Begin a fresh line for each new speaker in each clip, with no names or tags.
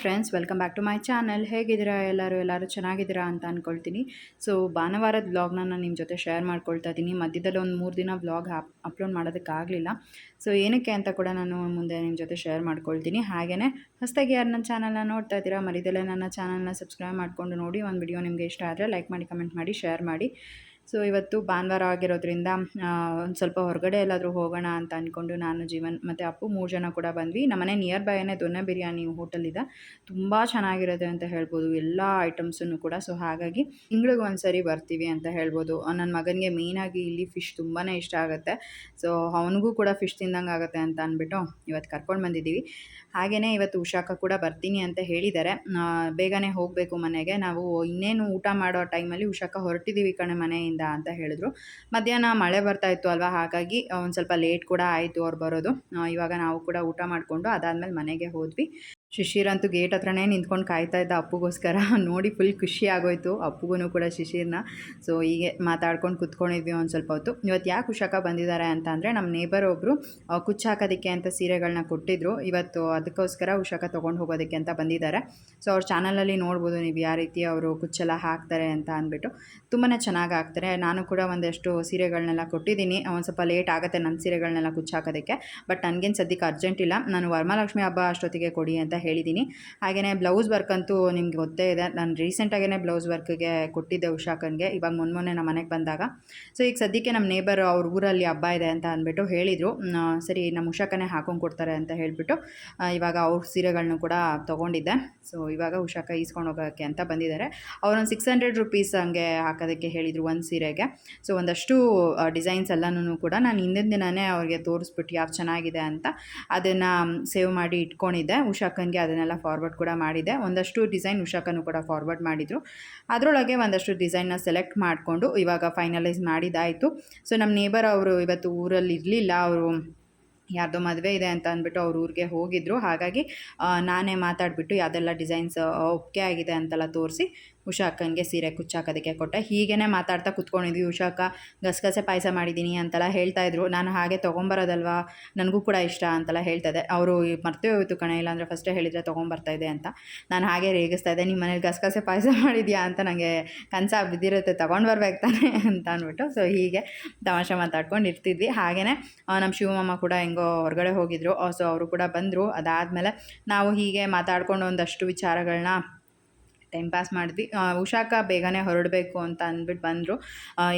Friends welcome back to my channel ಹೇಗಿದ್ದೀರಾ? ಎಲ್ಲರೂ ಎಲ್ಲರೂ ಚೆನ್ನಾಗಿದ್ದೀರಾ ಅಂತ ಅಂದ್ಕೊಳ್ತೀನಿ ಸೊ ಭಾನುವಾರದ ವ್ಲಾಗ್ನ ನಾನು ನಿಮ್ಮ ಜೊತೆ ಶೇರ್ ಮಾಡ್ಕೊಳ್ತಾ ಇದ್ದೀನಿ ಮಧ್ಯದಲ್ಲಿ ಒಂದು ಮೂರು ದಿನ ವ್ಲಾಗ್ ಅಪ್ಲೋಡ್ ಮಾಡೋದಕ್ಕಾಗಲಿಲ್ಲ ಸೊ ಏನಕ್ಕೆ ಅಂತ ಕೂಡ ನಾನು ಮುಂದೆ ನಿಮ್ಮ ಜೊತೆ ಶೇರ್ ಮಾಡ್ಕೊಳ್ತೀನಿ. ಹಾಗೆಯೇ ಹೊಸದಾಗಿ ಯಾರು ನನ್ನ ಚಾನಲ್ನ ನೋಡ್ತಾ ಇದ್ದೀರಾ ಮರಿದಲ್ಲೇ ನನ್ನ ಚಾನಲ್ನ ಸಬ್ಸ್ಕ್ರೈಬ್ ಮಾಡಿಕೊಂಡು ನೋಡಿ. ಒಂದು ವಿಡಿಯೋ ನಿಮಗೆ ಇಷ್ಟ ಆದರೆ ಲೈಕ್ ಮಾಡಿ ಕಮೆಂಟ್ ಮಾಡಿ ಶೇರ್ ಮಾಡಿ. ಸೊ ಇವತ್ತು ಭಾನುವಾರ ಆಗಿರೋದ್ರಿಂದ ಒಂದು ಸ್ವಲ್ಪ ಹೊರಗಡೆ ಎಲ್ಲಾದರೂ ಹೋಗೋಣ ಅಂತ ಅಂದ್ಕೊಂಡು ನಾನು, ಜೀವನ್ ಮತ್ತು ಅಪ್ಪು ಮೂರು ಜನ ಕೂಡ ಬಂದ್ವಿ. ನಮ್ಮನೆ ನಿಯರ್ ಬೈನೇ ದೊನ್ನೆ ಬಿರಿಯಾನಿ ಹೋಟೆಲ್ ಇದೆ. ತುಂಬ ಚೆನ್ನಾಗಿರುತ್ತೆ ಅಂತ ಹೇಳ್ಬೋದು. ಎಲ್ಲ ಐಟಮ್ಸನ್ನು ಕೂಡ. ಸೊ ಹಾಗಾಗಿ ತಿಂಗ್ಳಿಗೆ ಒಂದು ಸರಿ ಬರ್ತೀವಿ ಅಂತ ಹೇಳ್ಬೋದು. ನನ್ನ ಮಗನಿಗೆ ಮೇಯ್ನಾಗಿ ಇಲ್ಲಿ ಫಿಶ್ ತುಂಬಾ ಇಷ್ಟ ಆಗುತ್ತೆ. ಸೊ ಅವನಿಗೂ ಕೂಡ ಫಿಶ್ ತಿಂದಂಗೆ ಆಗುತ್ತೆ ಅಂತ ಅಂದ್ಬಿಟ್ಟು ಇವತ್ತು ಕರ್ಕೊಂಡು ಬಂದಿದ್ದೀವಿ. ಹಾಗೆಯೇ ಇವತ್ತು ಉಷಾಕ ಕೂಡ ಬರ್ತೀನಿ ಅಂತ ಹೇಳಿದ್ದಾರೆ ಬೇಗನೆ ಹೋಗಬೇಕು ಮನೆಗೆ. ನಾವು ಇನ್ನೇನು ಊಟ ಮಾಡೋ ಟೈಮಲ್ಲಿ ಉಷಾಕ ಹೊರಟಿದ್ದೀವಿ ಕಣೆ ಮನೆಯಿಂದ. ಅಂತ ಹೇಳಿದ್ರು. ಮಧ್ಯಾಹ್ನ ಮಳೆ ಬರ್ತಾ ಇತ್ತು ಅಲ್ವಾ? ಹಾಗಾಗಿ ಒಂದು ಸ್ವಲ್ಪ ಲೇಟ್ ಕೂಡ ಆಯಿತು ಅವ್ರು ಬರೋದು. ಇವಾಗ ನಾವು ಕೂಡ ಊಟ ಮಾಡಿಕೊಂಡು ಅದಾದಮೇಲೆ ಮನೆಗೆ ಹೋದ್ವಿ. ಶಿಶಿರ್ ಅಂತೂ ಗೇಟ್ ಹತ್ರನೇ ನಿಂತ್ಕೊಂಡು ಕಾಯ್ತಾ ಇದ್ದ ಅಪ್ಪುಗೋಸ್ಕರ. ನೋಡಿ ಫುಲ್ ಖುಷಿ ಆಗೋಯ್ತು ಅಪ್ಪುಗೂ ಕೂಡ ಶಿಶಿರ್ನ. ಸೊ ಹೀಗೆ ಮಾತಾಡ್ಕೊಂಡು ಕುತ್ಕೊಂಡಿದ್ವಿ ಒಂದು ಸ್ವಲ್ಪ ಹೊತ್ತು. ಇವತ್ತು ಯಾಕೆ ಉಷಾಕ ಬಂದಿದ್ದಾರೆ ಅಂತ ಅಂದರೆ ನಮ್ಮ ನೇಬರ್ ಒಬ್ಬರು ಕುಚ್ಚು ಹಾಕೋದಕ್ಕೆ ಅಂತ ಸೀರೆಗಳನ್ನ ಕೊಟ್ಟಿದ್ರು. ಇವತ್ತು ಅದಕ್ಕೋಸ್ಕರ ಹುಷಾಕ ತೊಗೊಂಡು ಹೋಗೋದಕ್ಕೆ ಅಂತ ಬಂದಿದ್ದಾರೆ. ಸೊ ಅವ್ರ ಚಾನಲಲ್ಲಿ ನೋಡ್ಬೋದು ನೀವು ಯಾವ ರೀತಿ ಅವರು ಕುಚ್ಚೆಲ್ಲ ಹಾಕ್ತಾರೆ ಅಂತ ಅಂದ್ಬಿಟ್ಟು. ತುಂಬಾ ಚೆನ್ನಾಗಿ ಹಾಕ್ತಾರೆ. ನಾನು ಕೂಡ ಒಂದಷ್ಟು ಸೀರೆಗಳನ್ನೆಲ್ಲ ಕೊಟ್ಟಿದ್ದೀನಿ. ಒಂದು ಸ್ವಲ್ಪ ಲೇಟ್ ಆಗುತ್ತೆ ನನ್ನ ಸೀರೆಗಳನ್ನೆಲ್ಲ ಕುಚ್ಚು ಹಾಕೋದಕ್ಕೆ. ಬಟ್ ನನಗೇನು ಸದ್ಯಕ್ಕೆ ಅರ್ಜೆಂಟ್ ಇಲ್ಲ. ನಾನು ವರಮಹಾಲಕ್ಷ್ಮಿ ಹಬ್ಬ ಅಷ್ಟೊತ್ತಿಗೆ ಕೊಡಿ ಅಂತ ಹೇಳಿದ್ದೀನಿ. ಹಾಗೆಯೇ ಬ್ಲೌಸ್ ವರ್ಕ್ ಅಂತೂ ನಿಮ್ಗೆ ಗೊತ್ತೇ ಇದೆ. ನಾನು ರೀಸೆಂಟಾಗೇ ಬ್ಲೌಸ್ ವರ್ಕ್ಗೆ ಕೊಟ್ಟಿದ್ದೆ ಉಷಾಕನ್ಗೆ ಇವಾಗ ಮೊನ್ನೆ ಮೊನ್ನೆ ನಮ್ಮ ಮನೆಗೆ ಬಂದಾಗ. ಸೊ ಈಗ ಸದ್ಯಕ್ಕೆ ನಮ್ಮ ನೇಬರ್ ಅವ್ರ ಊರಲ್ಲಿ ಹಬ್ಬ ಇದೆ ಅಂತ ಅಂದ್ಬಿಟ್ಟು ಹೇಳಿದರು. ಸರಿ ನಮ್ಮ ಉಷಾಕನೇ ಹಾಕೊಂಡು ಕೊಡ್ತಾರೆ ಅಂತ ಹೇಳಿಬಿಟ್ಟು ಇವಾಗ ಅವ್ರ ಸೀರೆಗಳನ್ನೂ ಕೂಡ ತೊಗೊಂಡಿದ್ದೆ. ಸೊ ಇವಾಗ ಉಷಾಕ ಈಸ್ಕೊಂಡು ಹೋಗೋಕ್ಕೆ ಅಂತ ಬಂದಿದ್ದಾರೆ. ಅವರೊಂದು ಸಿಕ್ಸ್ ಹಂಡ್ರೆಡ್ ರುಪೀಸ್ ಹಂಗೆ ಹಾಕೋದಕ್ಕೆ ಹೇಳಿದರು ಒಂದು ಸೀರೆಗೆ. ಸೊ ಒಂದಷ್ಟು ಡಿಸೈನ್ಸ್ ಎಲ್ಲನೂ ಕೂಡ ನಾನು ಹಿಂದಿನ ದಿನವೇ ಅವ್ರಿಗೆ ತೋರಿಸ್ಬಿಟ್ಟು ಯಾವ ಚೆನ್ನಾಗಿದೆ ಅಂತ ಅದನ್ನು ಸೇವ್ ಮಾಡಿ ಇಟ್ಕೊಂಡಿದ್ದೆ. ಉಷಾಕನ್ಗೆ ಅದನ್ನೆಲ್ಲ ಫಾರ್ವರ್ಡ್ ಕೂಡ ಮಾಡಿದೆ. ಒಂದಷ್ಟು ಡಿಸೈನ್ ಉಷಾಕನು ಕೂಡ ಫಾರ್ವರ್ಡ್ ಮಾಡಿದರು. ಅದರೊಳಗೆ ಒಂದಷ್ಟು ಡಿಸೈನ್ನ ಸೆಲೆಕ್ಟ್ ಮಾಡಿಕೊಂಡು ಇವಾಗ ಫೈನಲೈಸ್ ಮಾಡಿದಾಯಿತು. ಸೊ ನಮ್ಮ ನೇಬರ್ ಅವರು ಇವತ್ತು ಊರಲ್ಲಿ ಇರಲಿಲ್ಲ. ಅವರು ಯಾರ್ದೋ ಮದುವೆ ಇದೆ ಅಂತ ಅಂದ್ಬಿಟ್ಟು ಅವ್ರ ಊರಿಗೆ ಹೋಗಿದ್ರು. ಹಾಗಾಗಿ ನಾನೇ ಮಾತಾಡಿಬಿಟ್ಟು ಯಾವುದೆಲ್ಲ ಡಿಸೈನ್ಸ್ ಒಪ್ಪಿಗೆ ಆಗಿದೆ ಅಂತೆಲ್ಲ ತೋರಿಸಿ ಉಷಾ ಅಕ್ಕನಿಗೆ ಸೀರೆ ಕುಚ್ಚಾಕೋದಕ್ಕೆ ಕೊಟ್ಟೆ. ಹೀಗೇ ಮಾತಾಡ್ತಾ ಕುತ್ಕೊಂಡಿದ್ವಿ. ಉಷಾ ಅಕ್ಕ ಗಸಗಸೆ ಪಾಯಸ ಮಾಡಿದ್ದೀನಿ ಅಂತೆಲ್ಲ ಹೇಳ್ತಾಯಿದ್ರು ನಾನು ಹಾಗೆ ತೊಗೊಂಬರೋದಲ್ವಾ? ನನಗೂ ಕೂಡ ಇಷ್ಟ ಅಂತೆಲ್ಲ ಹೇಳ್ತಾಯಿದ್ದೆ ಅವರು ಮರ್ತೇ ಹೋಯ್ತು ಕಣೆ, ಇಲ್ಲಾಂದರೆ ಫಸ್ಟೇ ಹೇಳಿದರೆ ತೊಗೊಂಬರ್ತಾಯಿದೆ ಅಂತ. ನಾನು ಹಾಗೆ ರೇಗಿಸ್ತಾ ಇದ್ದೆ. ನಿಮ್ಮ ಮನೇಲಿ ಗಸಗಸೆ ಪಾಯಸ ಮಾಡಿದ್ಯಾ? ಅಂತ ನನಗೆ ಕನಸ ಬಿದ್ದಿರುತ್ತೆ. ತೊಗೊಂಡು ಬರ್ಬೇಕು ತಾನೆ ಅಂತ ಅಂದ್ಬಿಟ್ಟು. ಸೊ ಹೀಗೆ ತಮಾಷೆ ಮಾತಾಡ್ಕೊಂಡು ಇರ್ತಿದ್ವಿ. ಹಾಗೆಯೇ ನಮ್ಮ ಶಿವಮಮ್ಮ ಕೂಡ ಹೆಂಗೋ ಹೊರಗಡೆ ಹೋಗಿದ್ರು. ಸೊ ಅವರು ಕೂಡ ಬಂದರು. ಅದಾದಮೇಲೆ ನಾವು ಹೀಗೆ ಮಾತಾಡ್ಕೊಂಡು ಒಂದಷ್ಟು ವಿಚಾರಗಳನ್ನ ಟೈಮ್ ಪಾಸ್ ಮಾಡಿದ್ವಿ. ಉಷಾಕ ಬೇಗನೆ ಹೊರಡಬೇಕು ಅಂತ ಅಂದ್ಬಿಟ್ಟು ಬಂದರು.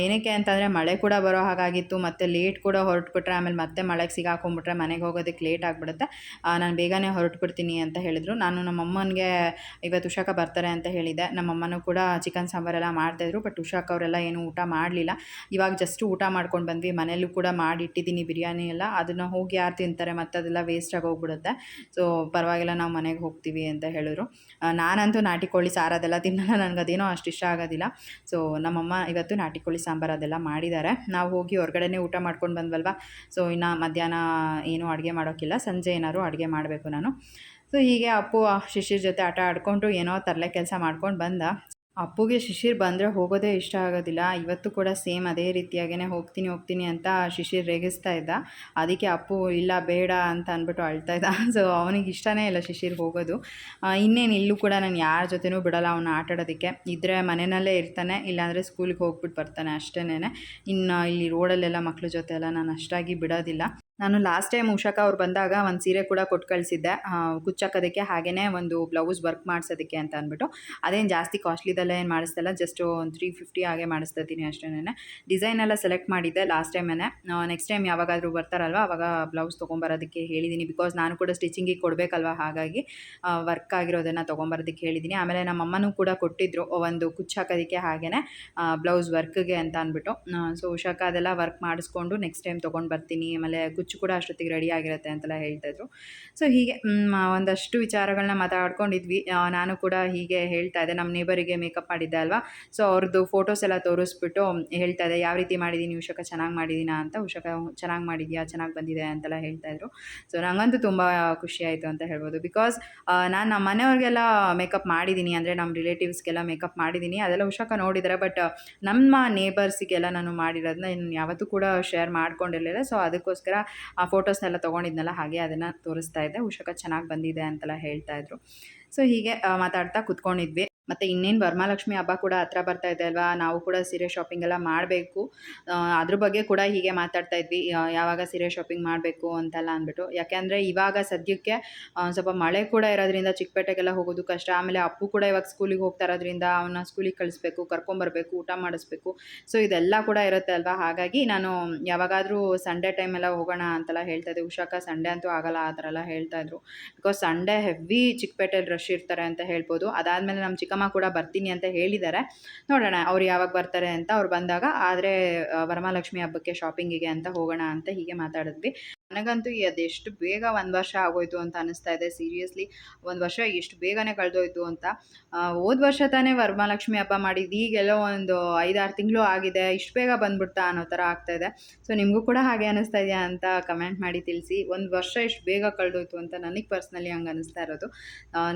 ಏನಕ್ಕೆ ಅಂತಂದರೆ ಮಳೆ ಕೂಡ ಬರೋ ಹಾಗಾಗಿತ್ತು. ಮತ್ತು ಲೇಟ್ ಕೂಡ ಹೊರಟ್ಬಿಟ್ರೆ, ಆಮೇಲೆ ಮತ್ತೆ ಮಳೆಗೆ ಸಿಗಾಕೊಂಡ್ಬಿಟ್ರೆ ಮನೆಗೆ ಹೋಗೋದಕ್ಕೆ ಲೇಟ್ ಆಗಿಬಿಡುತ್ತೆ. ನಾನು ಬೇಗನೆ ಹೊರಟ್ಬಿಡ್ತೀನಿ ಅಂತ ಹೇಳಿದರು. ನಾನು ನಮ್ಮಮ್ಮನಿಗೆ ಇವತ್ತು ಉಷಾಕ ಬರ್ತಾರೆ ಅಂತ ಹೇಳಿದೆ. ನಮ್ಮಮ್ಮನೂ ಕೂಡ ಚಿಕನ್ ಸಾಂಬಾರೆಲ್ಲ ಮಾಡ್ತಾಯಿದ್ರು ಬಟ್ ಉಷಾಕ ಅವರೆಲ್ಲ ಏನೂ ಊಟ ಮಾಡಲಿಲ್ಲ. ಇವಾಗ ಜಸ್ಟ್ ಊಟ ಮಾಡ್ಕೊಂಡು ಬಂದ್ವಿ. ಮನೆಯಲ್ಲೂ ಕೂಡ ಮಾಡಿಟ್ಟಿದ್ದೀನಿ ಬಿರಿಯಾನಿ ಎಲ್ಲ. ಅದನ್ನು ಹೋಗಿ ಯಾರು ತಿಂತಾರೆ ಮತ್ತು ಅದೆಲ್ಲ ವೇಸ್ಟಾಗಿ ಹೋಗ್ಬಿಡುತ್ತೆ. ಸೊ ಪರವಾಗಿಲ್ಲ, ನಾವು ಮನೆಗೆ ಹೋಗ್ತೀವಿ ಅಂತ ಹೇಳಿದ್ರು. ನಾನಂತೂ ನಾಟಿ ಕೋಳಿ ಸಾರು ಅದೆಲ್ಲ ತಿನ್ನಲ್ಲ ನನಗೆ ಅದೇನೋ ಅಷ್ಟು ಇಷ್ಟ ಆಗೋದಿಲ್ಲ. ಸೊ ನಮ್ಮಮ್ಮ ಇವತ್ತು ನಾಟಿ ಕೋಳಿ ಸಾಂಬಾರು ಅದೆಲ್ಲ ಮಾಡಿದ್ದಾರೆ. ನಾವು ಹೋಗಿ ಹೊರಗಡೆನೇ ಊಟ ಮಾಡ್ಕೊಂಡು ಬಂದ್ವಲ್ವ? ಸೊ ಇನ್ನು ಮಧ್ಯಾಹ್ನ ಏನೂ ಅಡುಗೆ ಮಾಡೋಕ್ಕಿಲ್ಲ ಸಂಜೆ ಏನಾದ್ರು ಅಡುಗೆ ಮಾಡಬೇಕು ನಾನು. ಸೊ ಹೀಗೆ ಅಪ್ಪು ಶಿಶಿರ್ ಜೊತೆ ಆಟ ಆಡಿಕೊಂಡು ಏನೋ ತರಲೆ ಕೆಲಸ ಮಾಡ್ಕೊಂಡು ಬಂದ. ಅಪ್ಪುಗೆ ಶಿಶಿರ್ ಬಂದರೆ ಹೋಗೋದೇ ಇಷ್ಟ ಆಗೋದಿಲ್ಲ. ಇವತ್ತು ಕೂಡ ಸೇಮ್ ಅದೇ ರೀತಿಯಾಗೇ ಹೋಗ್ತೀನಿ ಹೋಗ್ತೀನಿ ಅಂತ ಶಿಶಿರ್ ರೇಗಿಸ್ತಾ ಇದ್ದ. ಅದಕ್ಕೆ ಅಪ್ಪು, ಇಲ್ಲ, ಬೇಡ ಅಂತ ಅಂದ್ಬಿಟ್ಟು ಅಳ್ತಾ ಇದ್ದ. ಸೊ ಅವನಿಗೆ ಇಷ್ಟನೇ ಇಲ್ಲ ಶಿಶಿರ್ ಹೋಗೋದು. ಇನ್ನೇನು ಇಲ್ಲೂ ಕೂಡ ನಾನು ಯಾರ ಜೊತೆನೂ ಬಿಡಲ್ಲ ಅವನು ಆಟಾಡೋದಕ್ಕೆ ಇದ್ದರೆ ಮನೆಯಲ್ಲೇ ಇರ್ತಾನೆ, ಇಲ್ಲಾಂದರೆ ಸ್ಕೂಲಿಗೆ ಹೋಗ್ಬಿಟ್ಟು ಬರ್ತಾನೆ ಅಷ್ಟೇನೆ ಇನ್ನು ಇಲ್ಲಿ ರೋಡಲ್ಲೆಲ್ಲ ಮಕ್ಕಳ ಜೊತೆ ಎಲ್ಲ ನಾನು ಅಷ್ಟಾಗಿ ಬಿಡೋದಿಲ್ಲ. ನಾನು ಲಾಸ್ಟ್ ಟೈಮ್ ಉಷಾಕ ಅವ್ರು ಬಂದಾಗ ಒಂದು ಸೀರೆ ಕೂಡ ಕೊಟ್ಟು ಕಳಿಸಿದ್ದೆ. ಕುಚ್ಚಾಕೋದಕ್ಕೆ ಹಾಗೆಯೇ ಒಂದು ಬ್ಲೌಸ್ ವರ್ಕ್ ಮಾಡಿಸೋದಕ್ಕೆ ಅಂತ ಅಂದ್ಬಿಟ್ಟು. ಅದೇನು ಜಾಸ್ತಿ ಕಾಸ್ಟ್ಲಿದೆಲ್ಲ ಏನು ಮಾಡಿಸ್ದಲ್ಲ ಜಸ್ಟ್ ಒಂದು ತ್ರೀ ಫಿಫ್ಟಿ ಹಾಗೆ ಮಾಡಿಸ್ತಾ ಇದ್ದೀನಿ ಅಷ್ಟೇ ಡಿಸೈನ್ ಎಲ್ಲ ಸೆಲೆಕ್ಟ್ ಮಾಡಿದ್ದೆ ಲಾಸ್ಟ್ ಟೈಮೇ ನೆಕ್ಸ್ಟ್ ಟೈಮ್ ಯಾವಾಗಾದರೂ ಬರ್ತಾರಲ್ವ, ಅವಾಗ ಬ್ಲೌಸ್ ತೊಗೊಂಬರೋದಕ್ಕೆ ಹೇಳಿದ್ದೀನಿ ಬಿಕಾಸ್ ನಾನು ಕೂಡ ಸ್ಟಿಚಿಂಗಿಗೆ ಕೊಡಬೇಕಲ್ವ, ಹಾಗಾಗಿ ವರ್ಕ್ ಆಗಿರೋದನ್ನು ತೊಗೊಂಬರೋದಕ್ಕೆ ಹೇಳಿದ್ದೀನಿ ಆಮೇಲೆ ನಮ್ಮ ಅಮ್ಮನೂ ಕೂಡ ಕೊಟ್ಟಿದ್ದರು ಒಂದು ಕುಚ್ಚಾಕೋದಕ್ಕೆ ಹಾಗೆಯೇ ಬ್ಲೌಸ್ ವರ್ಕ್ಗೆ ಅಂತ ಅಂದ್ಬಿಟ್ಟು. ಸೊ ಉಷಾಕ ಅದೆಲ್ಲ ವರ್ಕ್ ಮಾಡಿಸ್ಕೊಂಡು ನೆಕ್ಸ್ಟ್ ಟೈಮ್ ತೊಗೊಂಡು ಬರ್ತೀನಿ. ಆಮೇಲೆ ಕುಚ್ಚು ಕೂಡ ಅಷ್ಟೊತ್ತಿಗೆ ರೆಡಿ ಆಗಿರುತ್ತೆ ಅಂತೆಲ್ಲ ಹೇಳ್ತಾಯಿದ್ರು ಸೊ ಹೀಗೆ ಒಂದಷ್ಟು ವಿಚಾರಗಳನ್ನ ಮಾತಾಡ್ಕೊಂಡಿದ್ವಿ. ನಾನು ಕೂಡ ಹೀಗೆ ಹೇಳ್ತಾ ಇದ್ದೆ. ನಮ್ಮ ನೇಬರಿಗೆ ಮೇಕಪ್ ಮಾಡಿದ್ದೆ ಅಲ್ವಾ? ಸೊ ಅವ್ರದ್ದು ಫೋಟೋಸ್ ಎಲ್ಲ ತೋರಿಸ್ಬಿಟ್ಟು ಹೇಳ್ತಾ ಇದೆ ಯಾವ ರೀತಿ ಮಾಡಿದ್ದೀನಿ ಉಷಕ? ಚೆನ್ನಾಗಿ ಮಾಡಿದ್ದೀನಾ ಅಂತ? ಉಷಕ, ಚೆನ್ನಾಗಿ ಮಾಡಿದ್ಯಾ? ಚೆನ್ನಾಗಿ ಬಂದಿದೆ? ಅಂತೆಲ್ಲ ಹೇಳ್ತಾಯಿದ್ರು ಸೊ ನನಗಂತೂ ತುಂಬ ಖುಷಿ ಆಯಿತು ಅಂತ ಹೇಳ್ಬೋದು. ಬಿಕಾಸ್ ನಾನು ನಮ್ಮ ಮನೆಯವ್ರಿಗೆಲ್ಲ ಮೇಕಪ್ ಮಾಡಿದ್ದೀನಿ ಅಂದರೆ ನಮ್ಮ ರಿಲೇಟಿವ್ಸ್ಗೆಲ್ಲ ಮೇಕಪ್ ಮಾಡಿದ್ದೀನಿ ಅದೆಲ್ಲ ಉಷಕ ನೋಡಿದ್ದಾರೆ ಬಟ್ ನಮ್ಮ ನೇಬರ್ಸಿಗೆಲ್ಲ ನಾನು ಮಾಡಿರೋದನ್ನ ಯಾವತ್ತೂ ಕೂಡ ಶೇರ್ ಮಾಡ್ಕೊಂಡಿರಲಿಲ್ಲ. ಸೊ ಅದಕ್ಕೋಸ್ಕರ ಆ ಫೋಟೋಸ್ನೆಲ್ಲ ತೊಗೊಂಡಿದ್ನಲ್ಲ, ಹಾಗೆ ಅದನ್ನು ತೋರಿಸ್ತಾ ಇದ್ದೆ. ಉಷಕ ಚೆನ್ನಾಗಿ ಬಂದಿದೆ ಅಂತೆಲ್ಲ ಹೇಳ್ತಾ ಇದ್ರು. ಸೊ ಹೀಗೆ ಮಾತಾಡ್ತಾ ಕುತ್ಕೊಂಡಿದ್ವಿ. ಮತ್ತು ಇನ್ನೇನು ವರಮಹಾಲಕ್ಷ್ಮಿ ಹಬ್ಬ ಕೂಡ ಹತ್ರ ಬರ್ತಾ ಇದೆ ಅಲ್ವಾ? ನಾವು ಕೂಡ ಸೀರೆ ಶಾಪಿಂಗ್ ಎಲ್ಲ ಮಾಡಬೇಕು. ಅದ್ರ ಬಗ್ಗೆ ಕೂಡ ಹೀಗೆ ಮಾತಾಡ್ತಾ ಇದ್ವಿ. ಯಾವಾಗ ಸೀರೆ ಶಾಪಿಂಗ್ ಮಾಡಬೇಕು ಅಂತೆಲ್ಲ ಅಂದ್ಬಿಟ್ಟು. ಯಾಕೆಂದರೆ ಇವಾಗ ಸದ್ಯಕ್ಕೆ ಸ್ವಲ್ಪ ಮಳೆ ಕೂಡ ಇರೋದ್ರಿಂದ ಚಿಕ್ಕಪೇಟೆಗೆಲ್ಲ ಹೋಗೋದು ಕಷ್ಟ. ಆಮೇಲೆ ಅಪ್ಪು ಕೂಡ ಇವಾಗ ಸ್ಕೂಲಿಗೆ ಹೋಗ್ತಾ ಇರೋದ್ರಿಂದ ಅವನ್ನ ಸ್ಕೂಲಿಗೆ ಕಳಿಸ್ಬೇಕು ಕರ್ಕೊಂಬರ್ಬೇಕು ಊಟ ಮಾಡಿಸ್ಬೇಕು. ಸೊ ಇದೆಲ್ಲ ಕೂಡ ಇರುತ್ತೆ ಅಲ್ವಾ? ಹಾಗಾಗಿ ನಾನು ಯಾವಾಗಾದರೂ ಸಂಡೇ ಟೈಮೆಲ್ಲ ಹೋಗೋಣ ಅಂತೆಲ್ಲ ಹೇಳ್ತಾ ಇದ್ದೆ. ಉಷಾಕ ಸಂಡೇ ಅಂತೂ ಆಗಲ್ಲ, ಆ ಥರ ಎಲ್ಲ ಹೇಳ್ತಾ ಇದ್ರು. ಬಿಕಾಸ್ ಸಂಡೇ ಹೆವಿ ಚಿಕ್ಕಪೇಟೆಯಲ್ಲಿ ರಶ್ ಇರ್ತಾರೆ ಅಂತ ಹೇಳ್ಬೋದು. ಅದಾದಮೇಲೆ ನಮ್ಮ ಚಿಕ್ಕಮ್ಮ ಕೂಡ ಬರ್ತೀನಿ ಅಂತ ಹೇಳಿದ್ದಾರೆ. ನೋಡೋಣ ಅವ್ರು ಯಾವಾಗ ಬರ್ತಾರೆ ಅಂತ ಅವ್ರು ಬಂದಾಗ, ಆದರೆ ವರಮಹಾಲಕ್ಷ್ಮಿ ಹಬ್ಬಕ್ಕೆ ಶಾಪಿಂಗಿಗೆ ಅಂತ ಹೋಗೋಣ ಅಂತ ಹೀಗೆ ಮಾತಾಡಿದ್ವಿ. ನನಗಂತೂ ಅದೆಷ್ಟು ಬೇಗ ಒಂದು ವರ್ಷ ಆಗೋಯ್ತು ಅಂತ ಅನಿಸ್ತಾ ಇದೆ. ಸೀರಿಯಸ್ಲಿ ಒಂದು ವರ್ಷ ಎಷ್ಟು ಬೇಗನೆ ಕಳೆದೋಯ್ತು ಅಂತ. ಹೋದ ವರ್ಷ ತಾನೇ ವರಮಹಾಲಕ್ಷ್ಮಿ ಹಬ್ಬ ಮಾಡಿದ್ದು. ಈಗೆಲ್ಲೋ ಒಂದು ಐದಾರು ತಿಂಗಳು ಆಗಿದೆ. ಇಷ್ಟು ಬೇಗ ಬಂದ್ಬಿಡ್ತಾ ಅನ್ನೋ ಥರ ಆಗ್ತಾ ಇದೆ. ಸೊ ನಿಮಗೂ ಕೂಡ ಹಾಗೆ ಅನಿಸ್ತಾ ಇದೆಯಾ ಅಂತ ಕಮೆಂಟ್ ಮಾಡಿ ತಿಳಿಸಿ. ಒಂದು ವರ್ಷ ಎಷ್ಟು ಬೇಗ ಕಳೆದೋಯ್ತು ಅಂತ ನನಗೆ ಪರ್ಸ್ನಲಿ ಹಂಗೆ ಅನಿಸ್ತಾ ಇರೋದು.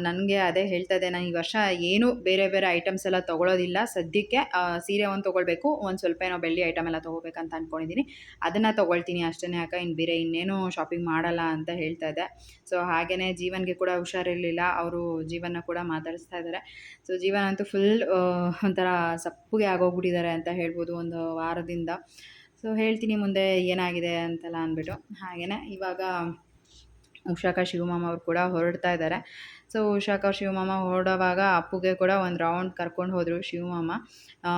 ನನಗೆ ಅದೇ ಹೇಳ್ತಾ ಇದೆ. ನಾನು ಈ ವರ್ಷ ಏನು ಬೇರೆ ಬೇರೆ ಐಟಮ್ಸ್ ಎಲ್ಲ ತೊಗೊಳೋದಿಲ್ಲ. ಸದ್ಯಕ್ಕೆ ಸೀರೆ ಒಂದು ತೊಗೊಳ್ಬೇಕು. ಒಂದು ಸ್ವಲ್ಪ ಏನೋ ಬೆಳ್ಳಿ ಐಟಮ್ ಎಲ್ಲ ತೊಗೋಬೇಕಂತ ಅಂದ್ಕೊಂಡಿದ್ದೀನಿ ಅದನ್ನು ತೊಗೊಳ್ತೀನಿ ಅಷ್ಟೇ ಯಾಕೆ ಇನ್ನು ಬೇರೆ ಇನ್ನೇನು ಶಾಪಿಂಗ್ ಮಾಡಲ್ಲ ಅಂತ ಹೇಳ್ತಾ ಇದ್ದೆ. ಸೊ ಹಾಗೆಯೇ ಜೀವನ್ಗೆ ಕೂಡ ಹುಷಾರಿರಲಿಲ್ಲ. ಅವರು ಜೀವನ ಕೂಡ ಮಾತಾಡಿಸ್ತಾ ಇದ್ದಾರೆ. ಸೊ ಜೀವನ ಅಂತೂ ಫುಲ್ ಒಂಥರ ಸಪ್ಪಗೆ ಆಗೋಗ್ಬಿಟ್ಟಿದ್ದಾರೆ ಅಂತ ಹೇಳ್ಬೋದು ಒಂದು ವಾರದಿಂದ. ಸೊ ಹೇಳ್ತೀನಿ ಮುಂದೆ ಏನಾಗಿದೆ ಅಂತೆಲ್ಲ ಅಂದ್ಬಿಟ್ಟು. ಹಾಗೆಯೇ ಇವಾಗ ಉಷಾಕ ಶಿವಮಾಮ ಅವರು ಕೂಡ ಹೊರಡ್ತಾ ಇದ್ದಾರೆ. ಸೊ, ಉಷಾಕ ಶಿವಮಾಮ ಹೊರಡೋವಾಗ ಅಪ್ಪುಗೆ ಕೂಡ ಒಂದು ರೌಂಡ್ ಕರ್ಕೊಂಡು ಹೋದರು ಶಿವಮಾಮ.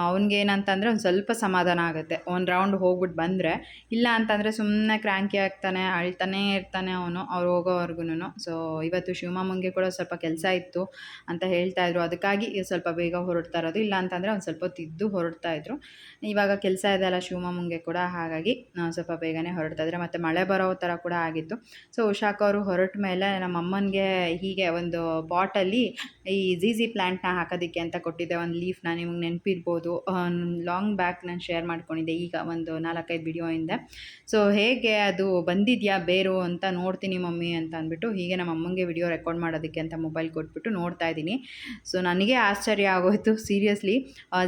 ಅವ್ನಿಗೆ ಏನಂತಂದರೆ ಒಂದು ಸ್ವಲ್ಪ ಸಮಾಧಾನ ಆಗುತ್ತೆ. ಒಂದು ರೌಂಡ್ ಹೋಗ್ಬಿಟ್ಟು ಬಂದರೆ, ಇಲ್ಲ ಅಂತಂದರೆ ಸುಮ್ಮನೆ ಕ್ರ್ಯಾಂಕಿ ಆಗ್ತಾನೆ, ಅಳ್ತಾನೇ ಇರ್ತಾನೆ ಅವನು, ಅವ್ರು ಹೋಗೋವರೆಗೂ ಸೊ, ಇವತ್ತು ಶಿವಮಾಮಂಗೆ ಕೂಡ ಸ್ವಲ್ಪ ಕೆಲಸ ಇತ್ತು ಅಂತ ಹೇಳ್ತಾ ಇದ್ರು. ಅದಕ್ಕಾಗಿ ಸ್ವಲ್ಪ ಬೇಗ ಹೊರಡ್ತಾ ಇರೋದು. ಇಲ್ಲ ಅಂತಂದರೆ ಒಂದು ಸ್ವಲ್ಪ ತಿದ್ದು ಹೊರಡ್ತಾ ಇದ್ರು. ಇವಾಗ ಕೆಲಸ ಇದೆ ಅಲ್ಲ ಶಿವಮಾಮಂಗೆ ಕೂಡ, ಹಾಗಾಗಿ ಸ್ವಲ್ಪ ಬೇಗನೆ ಹೊರಡ್ತಾ ಇದ್ರೆ. ಮತ್ತು ಮಳೆ ಬರೋ ಥರ ಕೂಡ ಆಗಿತ್ತು. ಸೊ, ಉಷಾಕ ಅವರು ಹೊರಟ ಮೇಲೆ ನಮ್ಮ ಅಮ್ಮನಿಗೆ ಹೀಗೆ ಒಂದು ಪಾಟಲ್ಲಿ ಈ ಝೀಝಿ ಪ್ಲ್ಯಾಂಟ್ನ ಹಾಕೋದಕ್ಕೆ ಅಂತ ಕೊಟ್ಟಿದ್ದೆ. ಒಂದು ಲೀಫ್ನ ನಿಮಗೆ ನೆನಪಿರ್ಬೋದು. ಲಾಂಗ್ ಬ್ಯಾಕ್ ನಾನು ಶೇರ್ ಮಾಡ್ಕೊಂಡಿದ್ದೆ ಈಗ ಒಂದು ನಾಲ್ಕೈದು ವಿಡಿಯೋ ಇಂದ ಸೊ, ಹೇಗೆ ಅದು ಬಂದಿದೆಯಾ, ಬೇರು ಅಂತ ನೋಡ್ತೀನಿ ಮಮ್ಮಿ ಅಂತ ಅಂದ್ಬಿಟ್ಟು ಹೀಗೆ ನಮ್ಮ ಅಮ್ಮಂಗೆ ವಿಡಿಯೋ ರೆಕಾರ್ಡ್ ಮಾಡೋದಕ್ಕೆ ಅಂತ ಮೊಬೈಲ್ ಕೊಟ್ಬಿಟ್ಟು ನೋಡ್ತಾ ಇದ್ದೀನಿ. ಸೊ, ನನಗೆ ಆಶ್ಚರ್ಯ ಆಗೋಯಿತು, ಸೀರಿಯಸ್ಲಿ.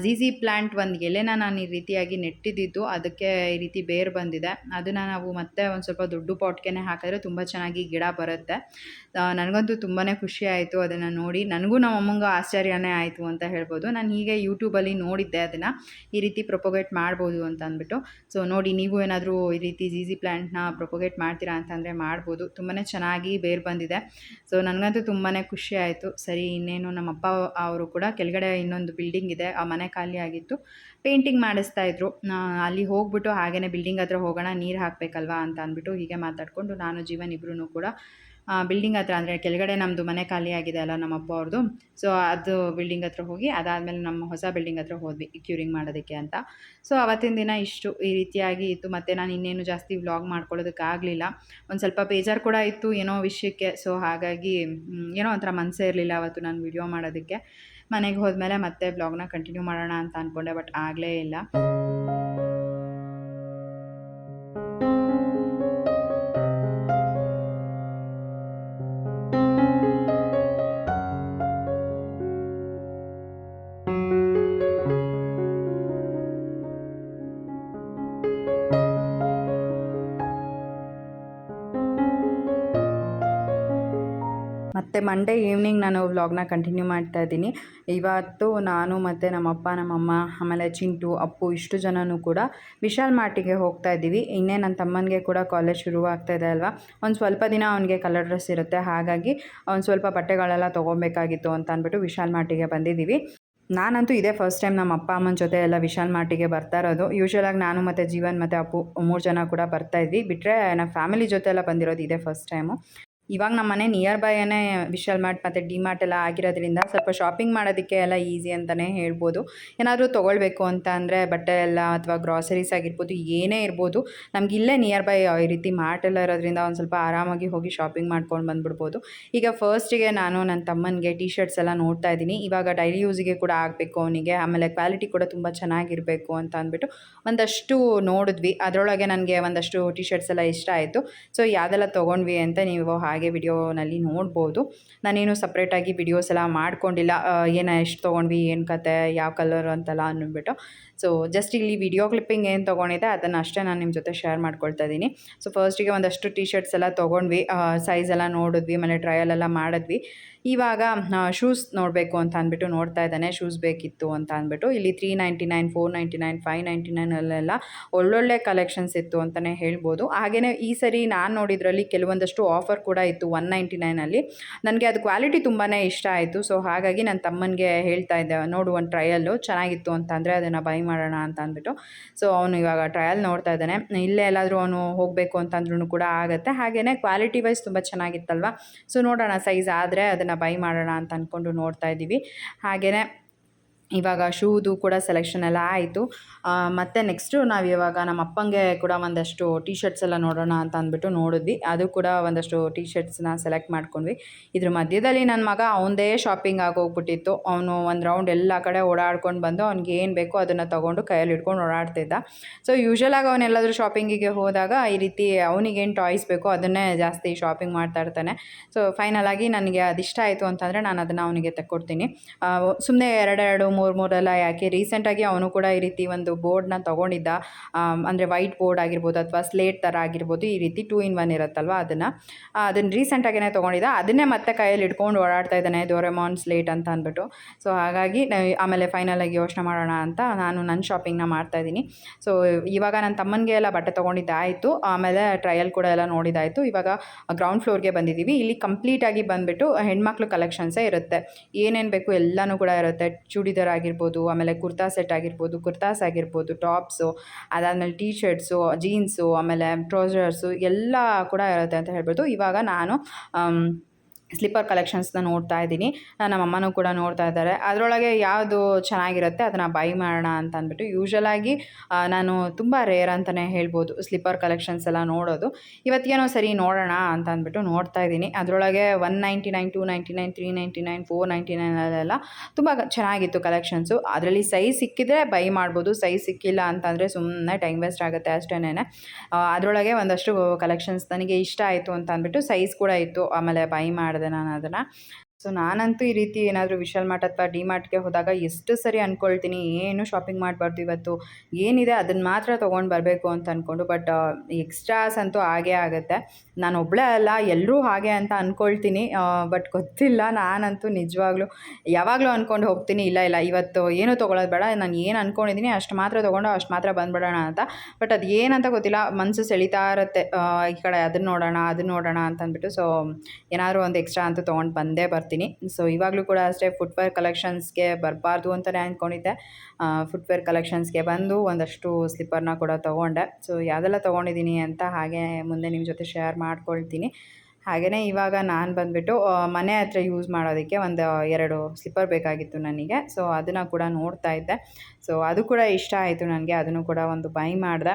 ಝೀಝಿ ಪ್ಲ್ಯಾಂಟ್ ಒಂದು ಎಲೆನ ನಾನು ಈ ರೀತಿಯಾಗಿ ನೆಟ್ಟಿದ್ದು ಅದಕ್ಕೆ ಈ ರೀತಿ ಬೇರು ಬಂದಿದೆ. ಅದನ್ನು ನಾವು ಮತ್ತೆ ಒಂದು ಸ್ವಲ್ಪ ದೊಡ್ಡ ಪಾಟ್ಗೆ ಹಾಕಿದ್ರೆ ತುಂಬ ಚೆನ್ನಾಗಿ ಗಿಡ ಬರುತ್ತೆ. ನನಗಂತೂ ತುಂಬಾ ಖುಷಿ ಆಯಿತು ಅದನ್ನು ನೋಡಿ. ನನಗೂ ನಮ್ಮ ಅಮ್ಮಂಗೂ ಆಶ್ಚರ್ಯನೇ ಆಯಿತು ಅಂತ ಹೇಳ್ಬೋದು. ನಾನು ಹೀಗೆ ಯೂಟ್ಯೂಬಲ್ಲಿ ನೋಡಿದ್ದೆ ಅದನ್ನು. ಈ ರೀತಿ ಪ್ರೊಪೊಗೇಟ್ ಮಾಡ್ಬೋದು ಅಂತ ಅಂದ್ಬಿಟ್ಟು. ಸೊ ನೋಡಿ, ನೀವು ಏನಾದರೂ ಈ ರೀತಿ ಝೀಝಿ ಪ್ಲ್ಯಾಂಟ್ನ ಪ್ರೊಪೊಗೇಟ್ ಮಾಡ್ತೀರಾ ಅಂತಂದರೆ ಮಾಡ್ಬೋದು. ತುಂಬಾ ಚೆನ್ನಾಗಿ ಬೇರು ಬಂದಿದೆ. ಸೊ ನನಗಂತೂ ತುಂಬಾ ಖುಷಿ ಆಯಿತು. ಸರಿ, ಇನ್ನೇನು ನಮ್ಮ ಅಪ್ಪ ಅವರು ಕೂಡ ಕೆಳಗಡೆ ಇನ್ನೊಂದು ಬಿಲ್ಡಿಂಗ್ ಇದೆ. ಆ ಮನೆ ಖಾಲಿ ಆಗಿತ್ತು. ಪೇಂಟಿಂಗ್ ಮಾಡಿಸ್ತಾ ಇದ್ರು. ಅಲ್ಲಿ ಹೋಗ್ಬಿಟ್ಟು ಹಾಗೇನೇ ಬಿಲ್ಡಿಂಗ್ ಹತ್ರ ಹೋಗೋಣ, ನೀರು ಹಾಕಬೇಕಲ್ವಾ ಅಂತ ಅಂದ್ಬಿಟ್ಟು ಹೀಗೆ ಮಾತಾಡಿಕೊಂಡು ನಾನು, ಜೀವನ್ ಇಬ್ಬರೂ ಕೂಡ ಬಿಲ್ಡಿಂಗ್ ಹತ್ರ ಅಂದರೆ ಕೆಳಗಡೆ ನಮ್ಮದು ಮನೆ ಖಾಲಿ ಆಗಿದೆ ಅಲ್ಲ ನಮ್ಮ ಅಪ್ಪ ಅವ್ರದ್ದು ಸೊ ಅದು ಬಿಲ್ಡಿಂಗ್ ಹತ್ರ ಹೋಗಿ, ಅದಾದಮೇಲೆ ನಮ್ಮ ಹೊಸ ಬಿಲ್ಡಿಂಗ್ ಹತ್ರ ಹೋದ್ವಿ ಕ್ಯೂರಿಂಗ್ ಮಾಡೋದಕ್ಕೆ ಅಂತ. ಸೊ ಅವತ್ತಿನ ದಿನ ಇಷ್ಟು ಈ ರೀತಿಯಾಗಿ ಇತ್ತು. ಮತ್ತು ನಾನು ಇನ್ನೇನು ಜಾಸ್ತಿ ವ್ಲಾಗ್ ಮಾಡ್ಕೊಳ್ಳೋದಕ್ಕಾಗಲಿಲ್ಲ ಒಂದು ಸ್ವಲ್ಪ ಬೇಜಾರು ಕೂಡ ಇತ್ತು ಏನೋ ವಿಷಯಕ್ಕೆ. ಸೊ ಹಾಗಾಗಿ ಏನೋ ಒಂಥರ ಮನಸ್ಸೇ ಇರಲಿಲ್ಲ ಅವತ್ತು ನಾನು ವಿಡಿಯೋ ಮಾಡೋದಕ್ಕೆ. ಮನೆಗೆ ಹೋದ್ಮೇಲೆ ಮತ್ತೆ ವ್ಲಾಗ್ನ ಕಂಟಿನ್ಯೂ ಮಾಡೋಣ ಅಂತ ಅಂದ್ಕೊಂಡೆ ಬಟ್ ಆಗಲೇ ಇಲ್ಲ. ಮತ್ತು ಮಂಡೇ ಈವ್ನಿಂಗ್ ನಾನು ವ್ಲಾಗ್ನ ಕಂಟಿನ್ಯೂ ಮಾಡ್ತಾ ಇದ್ದೀನಿ. ಇವತ್ತು ನಾನು ಮತ್ತು ನಮ್ಮಪ್ಪ, ನಮ್ಮಮ್ಮ, ಆಮೇಲೆ ಚಿಂಟು, ಅಪ್ಪು ಇಷ್ಟು ಜನನೂ ಕೂಡ ವಿಶಾಲ್ ಮಾರ್ಟಿಗೆ ಹೋಗ್ತಾ ಇದ್ದೀವಿ. ಇನ್ನೇ ನನ್ನ ತಮ್ಮನಿಗೆ ಕೂಡ ಕಾಲೇಜ್ ಶುರುವಾಗ್ತಾ ಇದೆ ಅಲ್ವಾ? ಒಂದು ಸ್ವಲ್ಪ ದಿನ ಅವನಿಗೆ ಕಲರ್ ಡ್ರೆಸ್ ಇರುತ್ತೆ. ಹಾಗಾಗಿ ಒಂದು ಸ್ವಲ್ಪ ಬಟ್ಟೆಗಳೆಲ್ಲ ತೊಗೊಬೇಕಾಗಿತ್ತು ಅಂತ ಅಂದ್ಬಿಟ್ಟು ವಿಶಾಲ್ ಮಾರ್ಟಿಗೆ ಬಂದಿದ್ದೀವಿ. ನಾನಂತೂ ಇದೇ ಫಸ್ಟ್ ಟೈಮ್ ನಮ್ಮ ಅಪ್ಪ, ಅಮ್ಮನ ಜೊತೆ ಎಲ್ಲ ವಿಶಾಲ್ ಮಾರ್ಟಿಗೆ ಬರ್ತಾ ಇರೋದು. ಯೂಶ್ವಲಾಗಿ ನಾನು ಮತ್ತು ಜೀವನ್ ಮತ್ತು ಅಪ್ಪು ಮೂರು ಜನ ಕೂಡ ಬರ್ತಾ ಇದ್ವಿ. ಬಿಟ್ಟರೆ ನಮ್ಮ ಫ್ಯಾಮಿಲಿ ಜೊತೆ ಎಲ್ಲ ಬಂದಿರೋದು ಇದೇ ಫಸ್ಟ್ ಟೈಮು ಇವಾಗ ನಮ್ಮ ಮನೆ ನಿಯರ್ ಬೈಯೇ ವಿಶಾಲ್ ಮಾರ್ಟ್ ಮತ್ತು ಡಿ ಮಾರ್ಟ್ ಎಲ್ಲ ಆಗಿರೋದ್ರಿಂದ ಸ್ವಲ್ಪ ಶಾಪಿಂಗ್ ಮಾಡೋದಕ್ಕೆ ಎಲ್ಲ ಈಸಿ ಅಂತಲೇ ಹೇಳ್ಬೋದು. ಏನಾದರೂ ತೊಗೊಳ್ಬೇಕು ಅಂತ ಅಂದರೆ ಬಟ್ಟೆ ಎಲ್ಲ ಅಥವಾ ಗ್ರಾಸರೀಸ್ ಆಗಿರ್ಬೋದು ಏನೇ ಇರ್ಬೋದು. ನಮ್ಗೆ ಇಲ್ಲೇ ನಿಯರ್ ಬೈ ಈ ರೀತಿ ಮಾರ್ಟ್ ಎಲ್ಲ ಇರೋದ್ರಿಂದ ಒಂದು ಸ್ವಲ್ಪ ಆರಾಮಾಗಿ ಹೋಗಿ ಶಾಪಿಂಗ್ ಮಾಡ್ಕೊಂಡು ಬಂದ್ಬಿಡ್ಬೋದು. ಈಗ ಫಸ್ಟಿಗೆ ನಾನು ನನ್ನ ತಮ್ಮನಿಗೆ ಟಿ ಶರ್ಟ್ಸ್ ಎಲ್ಲ ನೋಡ್ತಾ ಇದ್ದೀನಿ. ಇವಾಗ ಡೈಲಿ ಯೂಸಿಗೆ ಕೂಡ ಆಗಬೇಕು ಅವನಿಗೆ. ಆಮೇಲೆ ಕ್ವಾಲಿಟಿ ಕೂಡ ತುಂಬ ಚೆನ್ನಾಗಿರಬೇಕು ಅಂತ ಅಂದ್ಬಿಟ್ಟು ಒಂದಷ್ಟು ನೋಡಿದ್ವಿ. ಅದರೊಳಗೆ ನನಗೆ ಒಂದಷ್ಟು ಟಿ ಶರ್ಟ್ಸ್ ಎಲ್ಲ ಇಷ್ಟ ಆಯಿತು. ಸೊ ಯಾವುದೆಲ್ಲ ತೊಗೊಂಡ್ವಿ ಅಂತ ನೀವು ಹಾಗೆ ವಿಡಿಯೋನಲ್ಲಿ ನೋಡ್ಬೋದು. ನಾನೇನು ಸಪ್ರೇಟಾಗಿ ವಿಡಿಯೋಸ್ ಎಲ್ಲ ಮಾಡ್ಕೊಂಡಿಲ್ಲ. ಏನು ಎಷ್ಟು ತೊಗೊಂಡ್ವಿ, ಏನು ಕತೆ, ಯಾವ ಕಲರ್ ಅಂತೆಲ್ಲ ಅಂದ್ಬಿಟ್ಟು ಸೊ ಜಸ್ಟ್ ಇಲ್ಲಿ ವಿಡಿಯೋ ಕ್ಲಿಪ್ಪಿಂಗ್ ಏನು ತೊಗೊಂಡಿದೆ ಅದನ್ನು ಅಷ್ಟೇ ನಾನು ನಿಮ್ಮ ಜೊತೆ ಶೇರ್ ಮಾಡ್ಕೊಳ್ತಾ ಇದ್ದೀನಿ. ಸೊ ಫಸ್ಟಿಗೆ ಒಂದಷ್ಟು ಟಿ ಶರ್ಟ್ಸ್ ಎಲ್ಲ ತೊಗೊಂಡ್ವಿ ಸೈಜ್ ಎಲ್ಲ ನೋಡಿದ್ವಿ ಮನೆ ಟ್ರಯಲ್ ಎಲ್ಲ ಮಾಡಿದ್ವಿ. ಇವಾಗ ಶೂಸ್ ನೋಡಬೇಕು ಅಂತ ಅಂದ್ಬಿಟ್ಟು ನೋಡ್ತಾ ಇದ್ದಾನೆ ಶೂಸ್ ಬೇಕಿತ್ತು ಅಂತ ಅಂದ್ಬಿಟ್ಟು. ಇಲ್ಲಿ three ninety nine four ninety nine five ninety ನೈನಲ್ಲೆಲ್ಲ ಒಳ್ಳೊಳ್ಳೆ ಕಲೆಕ್ಷನ್ಸ್ ಇತ್ತು ಅಂತಲೇ ಹೇಳ್ಬೋದು. ಹಾಗೆಯೇ ಈ ಸರಿ ನಾನು ನೋಡಿದ್ರಲ್ಲಿ ಕೆಲವೊಂದಷ್ಟು ಆಫರ್ ಕೂಡ ಇತ್ತು ಒನ್ ನೈಂಟಿ ನೈನಲ್ಲಿ ನನಗೆ ಅದು ಕ್ವಾಲಿಟಿ ತುಂಬಾ ಇಷ್ಟ ಆಯಿತು. ಸೊ ಹಾಗಾಗಿ ನನ್ನ ತಮ್ಮನಿಗೆ ಹೇಳ್ತಾ ಇದ್ದೆ, ನೋಡು ಒಂದು ಟ್ರಯಲ್ಲು ಚೆನ್ನಾಗಿತ್ತು ಅಂತಂದರೆ ಅದನ್ನು ಬೈ ಮಾಡೋಣ ಅಂತ ಅಂದ್ಬಿಟ್ಟು. ಸೊ ಅವನು ಇವಾಗ ಟ್ರಯಲ್ ನೋಡ್ತಾ ಇದ್ದಾನೆ. ಇಲ್ಲೇ ಎಲ್ಲಾದರೂ ಅವನು ಹೋಗಬೇಕು ಅಂತಂದ್ರೂ ಕೂಡ ಆಗುತ್ತೆ. ಹಾಗೆಯೇ ಕ್ವಾಲಿಟಿ ವೈಸ್ ತುಂಬ ಚೆನ್ನಾಗಿತ್ತಲ್ವ? ಸೊ ನೋಡೋಣ ಸೈಜ್ ಆದರೆ ಅದನ್ನು ಬೈ ಮಾಡೋಣ ಅಂತ ಅಂದ್ಕೊಂಡು ನೋಡ್ತಾ ಇದ್ದೀವಿ. ಹಾಗೆಯೇ ಇವಾಗ ಶೂದು ಕೂಡ ಸೆಲೆಕ್ಷನ್ ಎಲ್ಲ ಆಯಿತು. ಮತ್ತು ನೆಕ್ಸ್ಟು ನಾವು ಇವಾಗ ನಮ್ಮ ಅಪ್ಪಂಗೆ ಕೂಡ ಒಂದಷ್ಟು ಟಿ ಶರ್ಟ್ಸ್ ಎಲ್ಲ ನೋಡೋಣ ಅಂತ ಅಂದ್ಬಿಟ್ಟು ನೋಡಿದ್ವಿ. ಅದು ಕೂಡ ಒಂದಷ್ಟು ಟಿ ಶರ್ಟ್ಸ್ನ ಸೆಲೆಕ್ಟ್ ಮಾಡ್ಕೊಂಡ್ವಿ. ಇದ್ರ ಮಧ್ಯದಲ್ಲಿ ನನ್ನ ಮಗ ಅವನದೇ ಶಾಪಿಂಗ್ ಆಗೋಗ್ಬಿಟ್ಟಿತ್ತು. ಅವನು ಒಂದು ರೌಂಡ್ ಎಲ್ಲ ಕಡೆ ಓಡಾಡ್ಕೊಂಡು ಬಂದು ಅವ್ನಿಗೆ ಏನು ಬೇಕೋ ಅದನ್ನು ತೊಗೊಂಡು ಕೈಯಲ್ಲಿ ಇಟ್ಕೊಂಡು ಓಡಾಡ್ತಿದ್ದ ಸೊ ಯೂಶ್ವಲಾಗಿ ಅವನೆಲ್ಲಾದರೂ ಶಾಪಿಂಗಿಗೆ ಹೋದಾಗ ಈ ರೀತಿ ಅವನಿಗೇನು ಟಾಯ್ಸ್ ಬೇಕೋ ಅದನ್ನೇ ಜಾಸ್ತಿ ಶಾಪಿಂಗ್ ಮಾಡ್ತಾ ಇರ್ತಾನೆ. ಸೊ ಫೈನಲ್ ಆಗಿ ನನಗೆ ಅದಿಷ್ಟ ಆಯಿತು ಅಂತಂದರೆ ನಾನು ಅದನ್ನು ಅವನಿಗೆ ತಕ್ಕೊಡ್ತೀನಿ. ಸುಮ್ಮನೆ ಎರಡೆರಡು ಮೂರು ಮೂರೆಲ್ಲ ಯಾಕೆ ರೀಸೆಂಟಾಗಿ ಅವನು ಕೂಡ ಈ ರೀತಿ ಒಂದು ಬೋರ್ಡ್ನ ತೊಗೊಂಡಿದ್ದ. ಅಂದರೆ ವೈಟ್ ಬೋರ್ಡ್ ಆಗಿರ್ಬೋದು ಅಥವಾ ಸ್ಲೇಟ್ ಥರ ಆಗಿರ್ಬೋದು, ಈ ರೀತಿ ಟೂ ಇನ್ ಒನ್ ಇರುತ್ತಲ್ವ ಅದನ್ನು? ಅದನ್ನು ರೀಸೆಂಟಾಗಿಯೇ ತೊಗೊಂಡಿದ್ದ. ಅದನ್ನೇ ಮತ್ತೆ ಕೈಯಲ್ಲಿ ಇಟ್ಕೊಂಡು ಓಡಾಡ್ತಾ ಇದ್ದಾನೆ ದೊರೆಮಾನ್ ಸ್ಲೇಟ್ ಅಂತ ಅಂದ್ಬಿಟ್ಟು. ಸೊ, ಹಾಗಾಗಿ ಆಮೇಲೆ ಫೈನಲಾಗಿ ಯೋಚನೆ ಮಾಡೋಣ ಅಂತ ನಾನು ನನ್ನ ಶಾಪಿಂಗ್ನ ಮಾಡ್ತಾ ಇದ್ದೀನಿ. ಸೊ, ಇವಾಗ ನನ್ನ ತಮ್ಮನಿಗೆ ಎಲ್ಲ ಬಟ್ಟೆ ತೊಗೊಂಡಿದ್ದಾಯಿತು. ಆಮೇಲೆ ಟ್ರಯಲ್ ಕೂಡ ಎಲ್ಲ ನೋಡಿದ್ದಾಯಿತು. ಇವಾಗ ಗ್ರೌಂಡ್ ಫ್ಲೋರ್ಗೆ ಬಂದಿದ್ದೀವಿ. ಇಲ್ಲಿ ಕಂಪ್ಲೀಟಾಗಿ ಬಂದುಬಿಟ್ಟು ಹೆಣ್ಮಕ್ಳು ಕಲೆಕ್ಷನ್ಸೇ ಇರುತ್ತೆ. ಏನೇನು ಬೇಕು ಎಲ್ಲನೂ ಕೂಡ ಇರುತ್ತೆ. ಚೂಡಿದಾರ್ ಆಗಿರ್ಬೋದು, ಆಮೇಲೆ ಕುರ್ತಾ ಸೆಟ್ ಆಗಿರ್ಬೋದು ಕುರ್ತಾಸ್ ಆಗಿರ್ಬೋದು ಟಾಪ್ಸು ಅದಾದಮೇಲೆ ಟೀ ಶರ್ಟ್ಸು ಜೀನ್ಸು ಆಮೇಲೆ ಟ್ರೌಸರ್ಸು ಎಲ್ಲ ಕೂಡ ಇರುತ್ತೆ ಅಂತ ಹೇಳ್ಬೋದು. ಇವಾಗ ನಾನು ಸ್ಲಿಪ್ಪರ್ ಕಲೆಕ್ಷನ್ಸ್ನ ನೋಡ್ತಾ ಇದ್ದೀನಿ. ನಮ್ಮ ಅಮ್ಮನೂ ಕೂಡ ನೋಡ್ತಾ ಇದ್ದಾರೆ. ಅದರೊಳಗೆ ಯಾವುದು ಚೆನ್ನಾಗಿರುತ್ತೆ ಅದನ್ನು ಬೈ ಮಾಡೋಣ ಅಂತ ಅಂದ್ಬಿಟ್ಟು ಯೂಶ್ವಲಾಗಿ ನಾನು ತುಂಬ ರೇರ್ ಅಂತಲೇ ಹೇಳ್ಬೋದು ಸ್ಲಿಪ್ಪರ್ ಕಲೆಕ್ಷನ್ಸ್ ಎಲ್ಲ ನೋಡೋದು. ಇವತ್ತಿಗೇನೋ ಸರಿ ನೋಡೋಣ ಅಂತ ಅಂದ್ಬಿಟ್ಟು ನೋಡ್ತಾ ಇದ್ದೀನಿ. ಅದರೊಳಗೆ one ninety nine, two ninety nine, three ninety nine, four ninety ನೈನಲ್ಲೆಲ್ಲ ತುಂಬ ಚೆನ್ನಾಗಿತ್ತು ಕಲೆಕ್ಷನ್ಸು. ಅದರಲ್ಲಿ ಸೈಜ್ ಸಿಕ್ಕಿದ್ರೆ ಬೈ ಮಾಡ್ಬೋದು. ಸೈಜ್ ಸಿಕ್ಕಿಲ್ಲ ಅಂತಂದರೆ ಸುಮ್ಮನೆ ಟೈಮ್ ವೇಸ್ಟ್ ಆಗುತ್ತೆ ಅಷ್ಟೇನೆ ಅದರೊಳಗೆ ಒಂದಷ್ಟು ಕಲೆಕ್ಷನ್ಸ್ ನನಗೆ ಇಷ್ಟ ಆಯಿತು ಅಂತ ಅಂದ್ಬಿಟ್ಟು ಸೈಜ್ ಕೂಡ ಇತ್ತು. ಆಮೇಲೆ ಬೈ ಮಾಡಿದೆ ನಾನು ಅದನ್ನು ಸೊ ನಾನಂತೂ ಈ ರೀತಿ ಏನಾದರೂ ವಿಶಾಲ್ ಮಾರ್ಟ್ ಅಥವಾ ಡಿ ಮಾರ್ಟ್ಗೆ ಹೋದಾಗ ಎಷ್ಟು ಸರಿ ಅಂದ್ಕೊಳ್ತೀನಿ ಏನು ಶಾಪಿಂಗ್ ಮಾಡಬಾರ್ದು ಇವತ್ತು, ಏನಿದೆ ಅದನ್ನು ಮಾತ್ರ ತೊಗೊಂಡು ಬರಬೇಕು ಅಂತ ಅಂದ್ಕೊಂಡು ಬಟ್ ಎಕ್ಸ್ಟ್ರಾಸ್ ಅಂತೂ ಹಾಗೇ ಆಗುತ್ತೆ. ನಾನು ಒಬ್ಬಳೇ ಅಲ್ಲ ಎಲ್ಲರೂ ಹಾಗೆ ಅಂತ ಅಂದ್ಕೊಳ್ತೀನಿ ಬಟ್ ಗೊತ್ತಿಲ್ಲ, ನಾನಂತೂ ನಿಜವಾಗ್ಲೂ, ಯಾವಾಗಲೂ ಅಂದ್ಕೊಂಡು ಹೋಗ್ತೀನಿ, ಇಲ್ಲ ಇಲ್ಲ, ಇವತ್ತು ಏನು ತೊಗೊಳೋದು ಬೇಡ, ನಾನು ಏನು ಅಂದ್ಕೊಂಡಿದ್ದೀನಿ ಅಷ್ಟು ಮಾತ್ರ ತೊಗೊಂಡು ಅಷ್ಟು ಮಾತ್ರ ಬಂದ್ಬಿಡೋಣ ಅಂತ. ಬಟ್ ಅದು ಏನಂತ ಗೊತ್ತಿಲ್ಲ ಮನಸ್ಸು ಸೆಳಿತಾ ಇರುತ್ತೆ ಈ ಕಡೆ ಅದನ್ನ ನೋಡೋಣ ಅದನ್ನ ನೋಡೋಣ ಅಂತ ಅಂದ್ಬಿಟ್ಟು ಸೊ, ಏನಾದರೂ ಒಂದು ಎಕ್ಸ್ಟ್ರಾ ಅಂತೂ ತೊಗೊಂಡು ಬಂದೇ ಬರ್ತೀನಿ. ಬರ್ತೀನಿ ಸೊ ಇವಾಗಲೂ ಕೂಡ ಅಷ್ಟೇ ಫುಟ್ವೇರ್ ಕಲೆಕ್ಷನ್ಸ್ಗೆ ಬರಬಾರ್ದು ಅಂತಲೇ ಅಂದ್ಕೊಂಡಿದ್ದೆ ಫುಟ್ವೇರ್ ಕಲೆಕ್ಷನ್ಸ್ಗೆ ಬಂದು ಒಂದಷ್ಟು ಸ್ಲಿಪ್ಪರ್ನ ಕೂಡ ತೊಗೊಂಡೆ. ಸೊ ಯಾವುದೆಲ್ಲ ತೊಗೊಂಡಿದ್ದೀನಿ ಅಂತ ಹಾಗೆ ಮುಂದೆ ನಿಮ್ಮ ಜೊತೆ ಶೇರ್ ಮಾಡ್ಕೊಳ್ತೀನಿ. ಹಾಗೆಯೇ ಇವಾಗ ನಾನು ಬಂದುಬಿಟ್ಟು ಮನೆ ಹತ್ರ ಯೂಸ್ ಮಾಡೋದಕ್ಕೆ ಒಂದು ಎರಡು ಸ್ಲಿಪ್ಪರ್ ಬೇಕಾಗಿತ್ತು ನನಗೆ. ಸೊ ಅದನ್ನು ಕೂಡ ನೋಡ್ತಾ ಇದ್ದೆ. ಸೊ ಅದು ಕೂಡ ಇಷ್ಟ ಆಯಿತು ನನಗೆ. ಅದನ್ನು ಕೂಡ ಒಂದು ಬೈ ಮಾಡಿದೆ.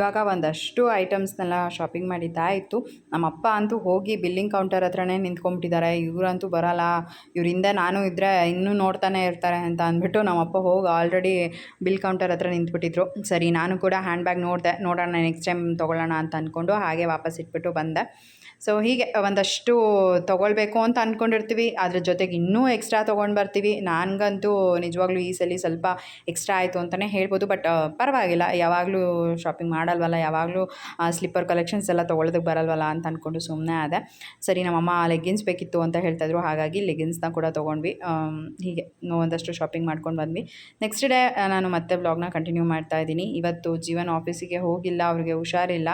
ಇವಾಗ ಒಂದಷ್ಟು ಐಟಮ್ಸ್ನೆಲ್ಲ ಶಾಪಿಂಗ್ ಮಾಡಿದ್ದಾಯಿತು. ನಮ್ಮಪ್ಪ ಅಂತೂ ಹೋಗಿ ಬಿಲ್ಲಿಂಗ್ ಕೌಂಟರ್ ಹತ್ರನೇ ನಿಂತ್ಕೊಂಡ್ಬಿಟ್ಟಿದ್ದಾರೆ ಇವರಂತೂ ಬರಲ್ಲ. ಇವರಿಂದ ನಾನು ಇದ್ದರೆ ಇನ್ನೂ ನೋಡ್ತಾನೆ ಇರ್ತಾರೆ ಅಂತ ಅಂದ್ಬಿಟ್ಟು ನಮ್ಮಪ್ಪ ಹೋಗಿ ಆಲ್ರೆಡಿ ಬಿಲ್ ಕೌಂಟರ್ ಹತ್ರ ನಿಂತ್ಬಿಟ್ಟಿದ್ರು. ಸರಿ, ನಾನು ಕೂಡ ಹ್ಯಾಂಡ್ ಬ್ಯಾಗ್ ನೋಡಿದೆ, ನೋಡೋಣ, ನೆಕ್ಸ್ಟ್ ಟೈಮ್ ತೊಗೊಳ್ಳೋಣ ಅಂತ ಅಂದ್ಕೊಂಡು ಹಾಗೆ ವಾಪಸ್ ಇಟ್ಬಿಟ್ಟು ಬಂದೆ. ಸೊ ಹೀಗೆ ಒಂದಷ್ಟು ತೊಗೊಳ್ಬೇಕು ಅಂತ ಅಂದ್ಕೊಂಡಿರ್ತೀವಿ ಅದ್ರ ಜೊತೆಗೆ ಇನ್ನೂ ಎಕ್ಸ್ಟ್ರಾ ತೊಗೊಂಡು ಬರ್ತೀವಿ. ನನಗಂತೂ ನಿಜವಾಗ್ಲೂ ಈ ಸಲ ಸ್ವಲ್ಪ ಎಕ್ಸ್ಟ್ರಾ ಆಯಿತು ಅಂತಲೇ ಹೇಳ್ಬೋದು. ಬಟ್ ಪರವಾಗಿಲ್ಲ. ಯಾವಾಗಲೂ ಶಾಪಿಂಗ್ ಮಾಡಲ್ವಲ್ಲ? ಯಾವಾಗಲೂ ಸ್ಲಿಪ್ಪರ್ ಕಲೆಕ್ಷನ್ಸ್ ಎಲ್ಲ ತೊಗೊಳೋದಕ್ಕೆ ಬರಲ್ವಲ್ಲ ಅಂತ ಅಂದ್ಕೊಂಡು ಸುಮ್ಮನೆ ಆದೆ. ಸರಿ, ನಮ್ಮಮ್ಮ ಲೆಗ್ಗಿನ್ಸ್ ಬೇಕಿತ್ತು ಅಂತ ಹೇಳ್ತಾಯಿದ್ರು ಹಾಗಾಗಿ ಲೆಗ್ಗಿನ್ಸ್ನ ಕೂಡ ತೊಗೊಂಡ್ವಿ. ಹೀಗೆ ಒಂದಷ್ಟು ಶಾಪಿಂಗ್ ಮಾಡ್ಕೊಂಡು ಬಂದ್ವಿ. ನೆಕ್ಸ್ಟ್ ಡೇ ನಾನು ಮತ್ತೆ ಬ್ಲಾಗ್ನ ಕಂಟಿನ್ಯೂ ಮಾಡ್ತಾ ಇದ್ದೀನಿ. ಇವತ್ತು ಜೀವನ್ ಆಫೀಸಿಗೆ ಹೋಗಿಲ್ಲ. ಅವ್ರಿಗೆ ಹುಷಾರಿಲ್ಲ.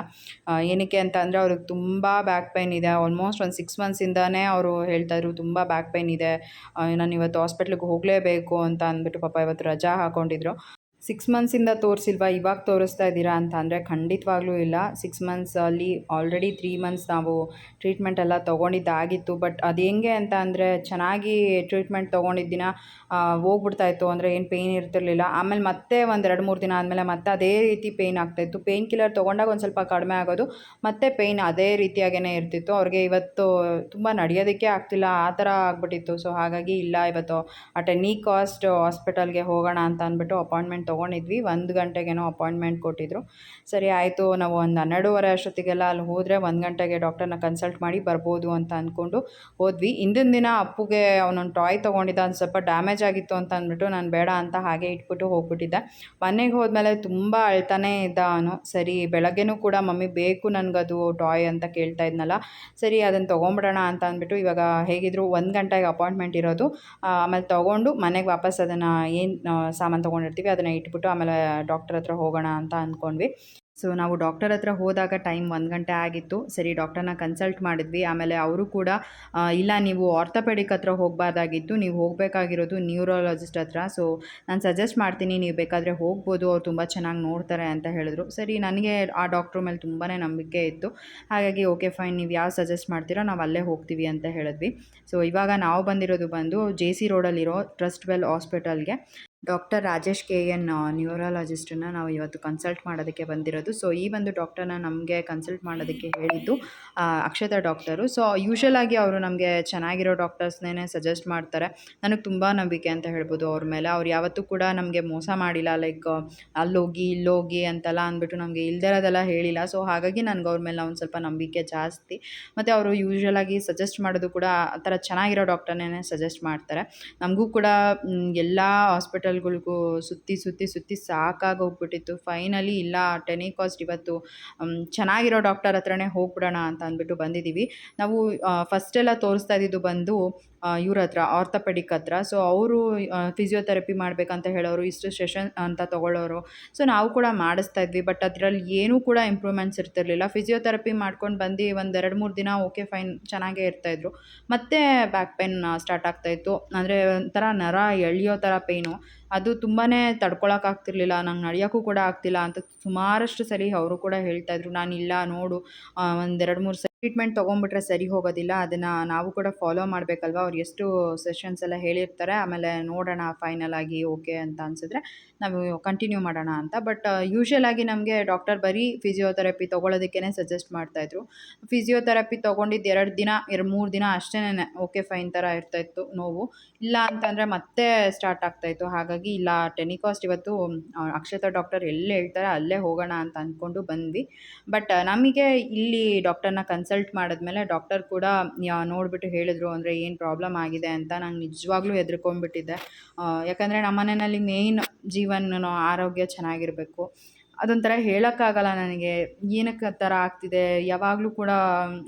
ಏನಕ್ಕೆ ಅಂತ ಅಂದರೆ ಅವ್ರಿಗೆ ತುಂಬ ಬ್ಯಾಕ್ ಪೈನ್ ಇದೆ. ಆಲ್ಮೋಸ್ಟ್ ಒಂದು ಸಿಕ್ಸ್ ಮಂತ್ಸಿಂದನೇ ಅವರು ಹೇಳ್ತಾಯಿದ್ರು ತುಂಬ ಬ್ಯಾಕ್ ಪೈನ್ ಇದೆ. ನಾನು ಇವತ್ತು ಹಾಸ್ಪಿಟ್ಲಿಗೆ ಹೋಗಲೇಬೇಕು ಅಂತ ಅಂದ್ಬಿಟ್ಟು ಪಾಪ ಇವತ್ತು ರಜಾ ಹಾಕ್ಕೊಂಡಿದ್ರು ಸಿಕ್ಸ್ ಮಂತ್ಸಿಂದ ತೋರಿಸಿಲ್ವಾ? ಇವಾಗ ತೋರಿಸ್ತಾ ಇದ್ದೀರಾ ಅಂತ ಅಂದರೆ ಖಂಡಿತವಾಗ್ಲೂ ಇಲ್ಲ. ಸಿಕ್ಸ್ ಮಂತ್ಸಲ್ಲಿ ಆಲ್ರೆಡಿ ತ್ರೀ ಮಂತ್ಸ್ ನಾವು ಟ್ರೀಟ್ಮೆಂಟ್ ಎಲ್ಲ ತೊಗೊಂಡಿದ್ದಾಗಿತ್ತು. ಬಟ್ ಅದು ಹೆಂಗೆ ಅಂತ ಅಂದರೆ ಚೆನ್ನಾಗಿ ಟ್ರೀಟ್ಮೆಂಟ್ ತೊಗೊಂಡಿದ್ದಿನ ಹೋಗ್ಬಿಡ್ತಾ ಇತ್ತು ಅಂದರೆ ಏನು ಪೇಯ್ನ್ ಇರ್ತಿರ್ಲಿಲ್ಲ. ಆಮೇಲೆ ಮತ್ತೆ ಒಂದು ಎರಡು ಮೂರು ದಿನ ಆದಮೇಲೆ ಮತ್ತೆ ಅದೇ ರೀತಿ ಪೇಯ್ನ್ ಆಗ್ತಾಯಿತ್ತು ಪೇಯ್ನ್ ಕಿಲ್ಲರ್ ತೊಗೊಂಡಾಗ ಒಂದು ಸ್ವಲ್ಪ ಕಡಿಮೆ ಆಗೋದು. ಮತ್ತೆ ಪೇಯ್ನ್ ಅದೇ ರೀತಿಯಾಗೇ ಇರ್ತಿತ್ತು. ಅವ್ರಿಗೆ ಇವತ್ತು ತುಂಬ ನಡೆಯೋದಕ್ಕೆ ಆಗ್ತಿಲ್ಲ. ಆ ಥರ ಆಗ್ಬಿಟ್ಟಿತ್ತು. ಸೊ ಹಾಗಾಗಿ ಇಲ್ಲ ಇವತ್ತು. ಆ ಟೆನ್ನಿ ಕಾಸ್ಟ್ ಹಾಸ್ಪಿಟಲ್ಗೆ ಹೋಗೋಣ ಅಂತ ಅಂದ್ಬಿಟ್ಟು ಅಪಾಯಿಂಟ್ಮೆಂಟ್ ತೊಗೊಂಡಿದ್ವಿ. ಒಂದು ಗಂಟೆಗೇನೋ ಅಪಾಯಿಂಟ್ಮೆಂಟ್ ಕೊಟ್ಟಿದ್ರು. ಸರಿ, ಆಯಿತು, ನಾವು ಒಂದು ಹನ್ನೆರಡೂವರೆ ಅಷ್ಟೊತ್ತಿಗೆಲ್ಲ ಅಲ್ಲಿ ಹೋದರೆ ಒಂದು ಗಂಟೆಗೆ ಡಾಕ್ಟರ್ನ ಕನ್ಸಲ್ಟ್ ಮಾಡಿ ಬರ್ಬೋದು ಅಂತ ಅಂದ್ಕೊಂಡು ಹೋದ್ವಿ. ಹಿಂದಿನ ದಿನ ಅಪ್ಪುಗೆ ಅವನೊಂದು ಟಾಯ್ ತೊಗೊಂಡಿದ್ದ ಒಂದು ಸ್ವಲ್ಪ ಡ್ಯಾಮೇಜ್ ಆಗಿತ್ತು ಅಂತ ಅಂದ್ಬಿಟ್ಟು ನಾನು ಬೇಡ ಅಂತ ಹಾಗೆ ಇಟ್ಬಿಟ್ಟು ಹೋಗ್ಬಿಟ್ಟಿದ್ದೆ. ಮನೆಗೆ ಹೋದ್ಮೇಲೆ ತುಂಬ ಅಳ್ತಾನೇ ಇದ್ದ ಅವನು. ಸರಿ, ಬೆಳಗ್ಗೆನೂ ಕೂಡ ಮಮ್ಮಿ ಬೇಕು ನನಗದು ಟಾಯ್ ಅಂತ ಕೇಳ್ತಾ ಇದ್ನಲ್ಲ. ಸರಿ ಅದನ್ನು ತೊಗೊಂಬಿಡೋಣ ಅಂತ ಅಂದ್ಬಿಟ್ಟು ಇವಾಗ ಹೇಗಿದ್ರು ಒಂದು ಗಂಟೆಗೆ ಅಪಾಯಿಂಟ್ಮೆಂಟ್ ಇರೋದು. ಆಮೇಲೆ ತೊಗೊಂಡು ಮನೆಗೆ ವಾಪಸ್ ಅದನ್ನು ಏನು ಸಾಮಾನು ತೊಗೊಂಡಿರ್ತೀವಿ, ಅದನ್ನು ಇಟ್ಬಿಟ್ಟು ಆಮೇಲೆ ಡಾಕ್ಟರ್ ಹತ್ರ ಹೋಗೋಣ ಅಂತ ಅಂದ್ಕೊಂಡ್ವಿ. ಸೊ ನಾವು ಡಾಕ್ಟರ್ ಹತ್ರ ಹೋದಾಗ ಟೈಮ್ ಒಂದು ಗಂಟೆ ಆಗಿತ್ತು. ಸರಿ ಡಾಕ್ಟರ್ನ ಕನ್ಸಲ್ಟ್ ಮಾಡಿದ್ವಿ. ಆಮೇಲೆ ಅವರು ಕೂಡ ಇಲ್ಲ, ನೀವು ಆರ್ಥೋಪೆಡಿಕ್ ಹತ್ರ ಹೋಗಬಾರ್ದಾಗಿತ್ತು. ನೀವು ಹೋಗಬೇಕಾಗಿರೋದು ನ್ಯೂರಾಲಜಿಸ್ಟ್ ಹತ್ರ. ಸೊ ನಾನು ಸಜೆಸ್ಟ್ ಮಾಡ್ತೀನಿ, ನೀವು ಬೇಕಾದರೆ ಹೋಗ್ಬೋದು. ಅವ್ರು ತುಂಬ ಚೆನ್ನಾಗಿ ನೋಡ್ತಾರೆ ಅಂತ ಹೇಳಿದ್ರು. ಸರಿ, ನನಗೆ ಆ ಡಾಕ್ಟ್ರ್ ಮೇಲೆ ತುಂಬಾ ನಂಬಿಕೆ ಇತ್ತು. ಹಾಗಾಗಿ ಓಕೆ ಫೈನ್ ನೀವು ಯಾವ ಸಜೆಸ್ಟ್ ಮಾಡ್ತೀರೋ ನಾವು ಅಲ್ಲೇ ಹೋಗ್ತೀವಿ ಅಂತ ಹೇಳಿದ್ವಿ. ಸೊ ಇವಾಗ ನಾವು ಬಂದಿರೋದು ಬಂದು ಜೆ ಸಿ ರೋಡಲ್ಲಿರೋ ಟ್ರಸ್ಟ್ ವೆಲ್ ಹಾಸ್ಪಿಟಲ್ಗೆ ಡಾಕ್ಟರ್ ರಾಜೇಶ್ ಕೆ ಎನ್ ನ್ಯೂರಾಲಜಿಸ್ಟನ್ನ ನಾವು ಇವತ್ತು ಕನ್ಸಲ್ಟ್ ಮಾಡೋದಕ್ಕೆ ಬಂದಿರೋದು. ಸೊ ಈ ಒಂದು ಡಾಕ್ಟರ್ನ ನಮಗೆ ಕನ್ಸಲ್ಟ್ ಮಾಡೋದಕ್ಕೆ ಹೇಳಿದ್ದು ಅಕ್ಷತಾ ಡಾಕ್ಟರು ಸೊ ಯೂಶ್ವಲ್ ಆಗಿ ಅವರು ನಮಗೆ ಚೆನ್ನಾಗಿರೋ ಡಾಕ್ಟರ್ಸ್ನೇ ಸಜೆಸ್ಟ್ ಮಾಡ್ತಾರೆ. ನನಗೆ ತುಂಬ ನಂಬಿಕೆ ಅಂತ ಹೇಳ್ಬೋದು ಅವ್ರ ಮೇಲೆ. ಅವ್ರು ಯಾವತ್ತೂ ಕೂಡ ನಮಗೆ ಮೋಸ ಮಾಡಿಲ್ಲ ಲೈಕ್ ಅಲ್ಲೋಗಿ, ಇಲ್ಲೋಗಿ ಅಂತೆಲ್ಲ ಅಂದ್ಬಿಟ್ಟು ನಮಗೆ ಇಲ್ದಿರೋದೆಲ್ಲ ಹೇಳಿಲ್ಲ. ಸೊ ಹಾಗಾಗಿ ನನಗೆ ಅವ್ರ ಮೇಲೆ ಒಂದು ಸ್ವಲ್ಪ ನಂಬಿಕೆ ಜಾಸ್ತಿ. ಮತ್ತು ಅವರು ಯೂಶ್ವಲ್ ಆಗಿ ಸಜೆಸ್ಟ್ ಮಾಡೋದು ಕೂಡ ಆ ಥರ ಚೆನ್ನಾಗಿರೋ ಡಾಕ್ಟರ್ನೇ ಸಜೆಸ್ಟ್ ಮಾಡ್ತಾರೆ. ನಮಗೂ ಕೂಡ ಎಲ್ಲ ಹಾಸ್ಪಿಟಲ್ಗಳಿಗೂ ಸುತ್ತಿ ಸುತ್ತಿ ಸುತ್ತಿ ಸಾಕಾಗಿ ಹೋಗ್ಬಿಟ್ಟಿತ್ತು ಫೈನಲಿ ಇಲ್ಲ ಟೆನಿಕಾಸ್ಟ್ ಇವತ್ತು ಚೆನ್ನಾಗಿರೋ ಡಾಕ್ಟರ್ ಹತ್ರನೇ ಹೋಗ್ಬಿಡೋಣ ಅಂತ ಅಂದ್ಬಿಟ್ಟು ಬಂದಿದ್ದೀವಿ ನಾವು ಫಸ್ಟೆಲ್ಲ ತೋರಿಸ್ತಾ ಇದ್ದಿದ್ದು ಬಂದು ಇವ್ರ ಹತ್ರ ಆರ್ಥೋಪೆಡಿಕ್ ಹತ್ರ. ಸೊ ಅವರು ಫಿಸಿಯೋಥೆರಪಿ ಮಾಡಬೇಕಂತ ಹೇಳೋರು, ಇಷ್ಟು ಸೆಷನ್ ಅಂತ ತೊಗೊಳ್ಳೋರು. ಸೊ ನಾವು ಕೂಡ ಮಾಡಿಸ್ತಾ ಇದ್ವಿ ಬಟ್ ಅದರಲ್ಲಿ ಏನೂ ಕೂಡ ಇಂಪ್ರೂವ್ಮೆಂಟ್ಸ್ ಇರ್ತಿರ್ಲಿಲ್ಲ. ಫಿಸಿಯೋಥೆರಪಿ ಮಾಡ್ಕೊಂಡು ಬಂದು ಒಂದು ಎರಡು ಮೂರು ದಿನ ಓಕೆ ಫೈನ್ ಚೆನ್ನಾಗೇ ಇರ್ತಾಯಿದ್ರು ಮತ್ತೆ ಬ್ಯಾಕ್ ಪೇನ್ ಸ್ಟಾರ್ಟ್ ಆಗ್ತಾಯಿತ್ತು ಅಂದರೆ ಒಂಥರ ನರ ಎಳೆಯೋ ಥರ ಪೇಯ್ನು ಅದು ತುಂಬಾ ತಡ್ಕೊಳಕ್ಕಾಗ್ತಿರ್ಲಿಲ್ಲ ನಂಗೆ ನಡೆಯೋಕ್ಕೂ ಕೂಡ ಆಗ್ತಿಲ್ಲ ಅಂತ ಸುಮಾರಷ್ಟು ಸರಿ ಅವರು ಕೂಡ ಹೇಳ್ತಾಯಿದ್ರು ನಾನು ಇಲ್ಲ, ನೋಡು ಒಂದೆರಡು ಮೂರು ಸರಿ ಟ್ರೀಟ್ಮೆಂಟ್ ತೊಗೊಂಬಿಟ್ರೆ ಸರಿ ಹೋಗೋದಿಲ್ಲ, ಅದನ್ನು ನಾವು ಕೂಡ ಫಾಲೋ ಮಾಡಬೇಕಲ್ವ, ಅವ್ರು ಎಷ್ಟು ಸೆಷನ್ಸ್ ಎಲ್ಲ ಹೇಳಿರ್ತಾರೆ, ಆಮೇಲೆ ನೋಡೋಣ ಫೈನಲ್ ಆಗಿ ಓಕೆ ಅಂತ ಅನಿಸಿದ್ರೆ ನಾವು ಕಂಟಿನ್ಯೂ ಮಾಡೋಣ ಅಂತ. ಬಟ್ ಯೂಶ್ವಲ್ ಆಗಿ ನಮಗೆ ಡಾಕ್ಟರ್ ಬರೀ ಫಿಸಿಯೋಥೆರಪಿ ತೊಗೊಳೋದಕ್ಕೇ ಸಜೆಸ್ಟ್ ಮಾಡ್ತಾಯಿದ್ರು ಫಿಸಿಯೋಥೆರಪಿ ತೊಗೊಂಡಿದ್ದು ಎರಡು ದಿನ, ಎರಡು ಮೂರು ದಿನ ಅಷ್ಟೇ ಓಕೆ ಫೈನ್ ಥರ ಇರ್ತಾಯಿತ್ತು ನೋವು. ಇಲ್ಲ ಅಂತಂದರೆ ಮತ್ತೆ ಸ್ಟಾರ್ಟ್ ಆಗ್ತಾಯಿತ್ತು ಹಾಗಾಗಿ ಇಲ್ಲ, ಟೆನಿಕಾಸ್ಟ್ ಇವತ್ತು ಅಕ್ಷತಾ ಡಾಕ್ಟರ್ ಎಲ್ಲಿ ಹೇಳ್ತಾರೆ ಅಲ್ಲೇ ಹೋಗೋಣ ಅಂತ ಅಂದ್ಕೊಂಡು ಬಂದ್ವಿ. ಬಟ್ ನಮಗೆ ಇಲ್ಲಿ ಡಾಕ್ಟರ್ನ ಕನ್ಸಲ್ಟ್ ಮಾಡಿದ್ಮೇಲೆ ಡಾಕ್ಟರ್ ಕೂಡ ನೋಡಿಬಿಟ್ಟು ಹೇಳಿದ್ರು ಅಂದರೆ ಏನು ಪ್ರಾಬ್ಲಮ್ ಆಗಿದೆ ಅಂತ ನಂಗೆ ನಿಜವಾಗ್ಲೂ ಹೆದರ್ಕೊಂಡ್ಬಿಟ್ಟಿದ್ದೆ. ಯಾಕಂದರೆ ನಮ್ಮ ಮನೆಯಲ್ಲಿ ಮೇಯ್ನ್ ಜೀವನ ಆರೋಗ್ಯ ಚೆನ್ನಾಗಿರಬೇಕು. ಅದೊಂಥರ ಹೇಳೋಕ್ಕಾಗಲ್ಲ ನನಗೆ, ಏನಕ್ಕೆ ಥರ ಆಗ್ತಿದೆ, ಯಾವಾಗಲೂ ಕೂಡ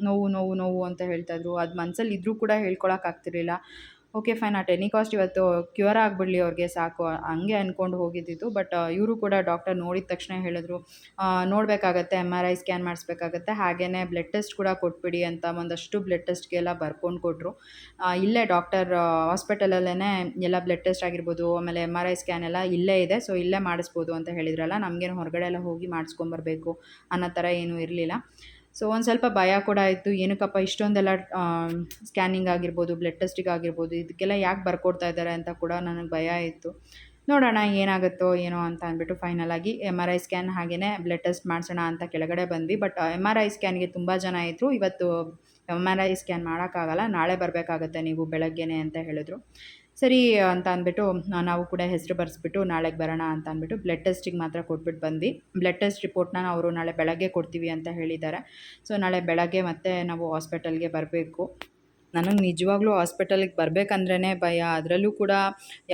ನೋವು ನೋವು ನೋವು ಅಂತ ಹೇಳ್ತಾಯಿದ್ರು ಅದು ಮನಸ್ಸಲ್ಲಿ ಇದ್ದರೂ ಕೂಡ ಹೇಳ್ಕೊಳಕ್ಕಾಗ್ತಿರ್ಲಿಲ್ಲ okay fine at any cost ಇವತ್ತು ಕ್ಯೂರ್ ಆಗಿಬಿಡ್ಲಿ ಅವ್ರಿಗೆ ಸಾಕು. ಹಂಗೆ ಅಂದ್ಕೊಂಡು ಹೋಗಿದ್ದಿದ್ದು. ಬಟ್ ಇವರು ಕೂಡ ಡಾಕ್ಟರ್ ನೋಡಿದ ತಕ್ಷಣ ಹೇಳಿದ್ರು ನೋಡಬೇಕಾಗತ್ತೆ ಎಂ ಆರ್ ಐ ಸ್ಕ್ಯಾನ್ ಮಾಡಿಸ್ಬೇಕಾಗತ್ತೆ. ಹಾಗೆಯೇ ಬ್ಲಡ್ ಟೆಸ್ಟ್ ಕೂಡ ಕೊಟ್ಬಿಡಿ ಅಂತ ಒಂದಷ್ಟು ಬ್ಲಡ್ ಟೆಸ್ಟ್ಗೆಲ್ಲ ಬರ್ಕೊಂಡು ಕೊಟ್ಟರು ಇಲ್ಲೇ ಡಾಕ್ಟರ್ ಹಾಸ್ಪಿಟಲಲ್ಲೇ ಎಲ್ಲ ಬ್ಲಡ್ ಟೆಸ್ಟ್ ಆಗಿರ್ಬೋದು, ಆಮೇಲೆ ಎಂ ಆರ್ ಐ ಸ್ಕ್ಯಾನ್ ಎಲ್ಲ ಇಲ್ಲೇ ಇದೆ. ಸೊ ಇಲ್ಲೇ ಮಾಡಿಸ್ಬೋದು ಅಂತ ಹೇಳಿದ್ರಲ್ಲ, ನಮಗೇನು ಹೊರಗಡೆ ಎಲ್ಲ ಹೋಗಿ ಮಾಡಿಸ್ಕೊಂಬರ್ಬೇಕು ಅನ್ನೋ ಥರ ಏನೂ ಇರಲಿಲ್ಲ. ಸೊ ಒಂದು ಸ್ವಲ್ಪ ಭಯ ಕೂಡ ಇತ್ತು. ಏನಕ್ಕಪ್ಪ ಇಷ್ಟೊಂದೆಲ್ಲ ಸ್ಕ್ಯಾನಿಂಗ್ ಆಗಿರ್ಬೋದು ಬ್ಲಡ್ ಟೆಸ್ಟಿಗೆ ಆಗಿರ್ಬೋದು, ಇದಕ್ಕೆಲ್ಲ ಯಾಕೆ ಬರ್ಕೊಡ್ತಾ ಇದ್ದಾರೆ ಅಂತ ಕೂಡ ನನಗೆ ಭಯ ಇತ್ತು. ನೋಡೋಣ ಏನಾಗುತ್ತೋ ಏನೋ ಅಂತ ಅಂದ್ಬಿಟ್ಟು ಫೈನಲಾಗಿ ಎಂ ಆರ್ ಐ ಸ್ಕ್ಯಾನ್ ಹಾಗೆಯೇ ಬ್ಲಡ್ ಟೆಸ್ಟ್ ಮಾಡಿಸೋಣ ಅಂತ ಕೆಳಗಡೆ ಬಂದ್ವಿ. ಬಟ್ ಎಂ ಆರ್ ಐ ಸ್ಕ್ಯಾನ್ಗೆ ತುಂಬ ಜನ ಇದ್ದರು ಇವತ್ತು ಎಂ ಆರ್ ಐ ಸ್ಕ್ಯಾನ್ ಮಾಡೋಕ್ಕಾಗಲ್ಲ, ನಾಳೆ ಬರಬೇಕಾಗತ್ತೆ ನೀವು ಬೆಳಗ್ಗೆನೆ ಅಂತ ಹೇಳಿದ್ರು. ಸರಿ ಅಂತ ಅಂದ್ಬಿಟ್ಟು ನಾವು ಕೂಡ ಹೆಸರು ಬರೆಸ್ಬಿಟ್ಟು ನಾಳೆಗೆ ಬರೋಣ ಅಂತ ಅಂದ್ಬಿಟ್ಟು ಬ್ಲಡ್ ಟೆಸ್ಟಿಗೆ ಮಾತ್ರ ಕೊಟ್ಬಿಟ್ಟು ಬಂದು ಬ್ಲಡ್ ಟೆಸ್ಟ್ ರಿಪೋರ್ಟ್ನ ಅವರು ನಾಳೆ ಬೆಳಗ್ಗೆ ಕೊಡ್ತೀವಿ ಅಂತ ಹೇಳಿದ್ದಾರೆ. ಸೊ ನಾಳೆ ಬೆಳಗ್ಗೆ ಮತ್ತೆ ನಾವು ಹಾಸ್ಪಿಟಲ್ಗೆ ಬರಬೇಕು. ನನಗೆ ನಿಜವಾಗ್ಲೂ ಹಾಸ್ಪಿಟಲಿಗೆ ಬರಬೇಕಂದ್ರೇ ಭಯ. ಅದರಲ್ಲೂ ಕೂಡ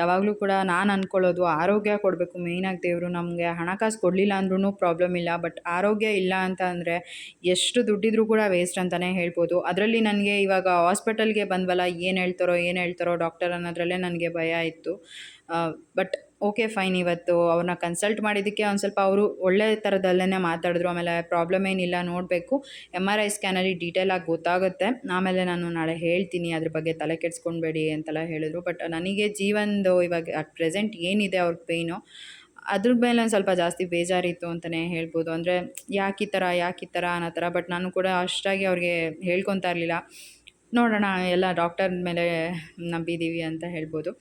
ಯಾವಾಗಲೂ ಕೂಡ ನಾನು ಅಂದ್ಕೊಳ್ಳೋದು ಆರೋಗ್ಯ ಕೊಡಬೇಕು ಮೇಯ್ನಾಗಿ ದೇವರು. ನಮಗೆ ಹಣಕಾಸು ಕೊಡಲಿಲ್ಲ ಅಂದ್ರೂ ಪ್ರಾಬ್ಲಮ್ ಇಲ್ಲ. ಬಟ್ ಆರೋಗ್ಯ ಇಲ್ಲ ಅಂತ ಅಂದರೆ ಎಷ್ಟು ದುಡ್ಡಿದ್ರೂ ಕೂಡ ವೇಸ್ಟ್ ಅಂತಲೇ ಹೇಳ್ಬೋದು. ಅದರಲ್ಲಿ ನನಗೆ ಇವಾಗ ಹಾಸ್ಪಿಟಲ್ಗೆ ಬಂದ್ವಲ್ಲ, ಏನು ಹೇಳ್ತಾರೋ ಏನು ಹೇಳ್ತಾರೋ ಡಾಕ್ಟರ್ ಅನ್ನೋದ್ರಲ್ಲೇ ನನಗೆ ಭಯ ಇತ್ತು. ಬಟ್ ಓಕೆ ಫೈನ್ ಇವತ್ತು ಅವ್ರನ್ನ ಕನ್ಸಲ್ಟ್ ಮಾಡಿದ್ದಕ್ಕೆ ಒಂದು ಸ್ವಲ್ಪ ಅವರು ಒಳ್ಳೆ ಥರದಲ್ಲೇ ಮಾತಾಡಿದ್ರು. ಆಮೇಲೆ ಪ್ರಾಬ್ಲಮ್ ಏನಿಲ್ಲ, ನೋಡಬೇಕು. ಎಂ ಆರ್ ಐ ಸ್ಕ್ಯಾನಲ್ಲಿ ಡೀಟೇಲಾಗಿ ಗೊತ್ತಾಗುತ್ತೆ. ಆಮೇಲೆ ನಾನು ನಾಳೆ ಹೇಳ್ತೀನಿ. ಅದ್ರ ಬಗ್ಗೆ ತಲೆ ಕೆಡಿಸ್ಕೊಳ್ಬೇಡಿ ಅಂತೆಲ್ಲ ಹೇಳಿದ್ರು. ಬಟ್ ನನಗೆ ಜೀವನದು ಇವಾಗ ಅಟ್ ಪ್ರೆಸೆಂಟ್ ಏನಿದೆ ಅವ್ರ ಪೇಯ್ನು ಅದ್ರ ಮೇಲೆ ಒಂದು ಸ್ವಲ್ಪ ಜಾಸ್ತಿ ಬೇಜಾರಿತ್ತು ಅಂತಲೇ ಹೇಳ್ಬೋದು. ಅಂದರೆ ಯಾಕೆ ಈ ಥರ ಯಾಕೆ ಈ ಥರ ಅನ್ನೋ ಥರ ಬಟ್ ನಾನು ಕೂಡ ಅಷ್ಟಾಗಿ ಅವ್ರಿಗೆ ಹೇಳ್ಕೊತಾ ಇರಲಿಲ್ಲ. ನೋಡೋಣ, ಎಲ್ಲ ಡಾಕ್ಟರ್ ಮೇಲೆ ನಂಬಿದ್ದೀವಿ ಅಂತ ಹೇಳ್ಬೋದು.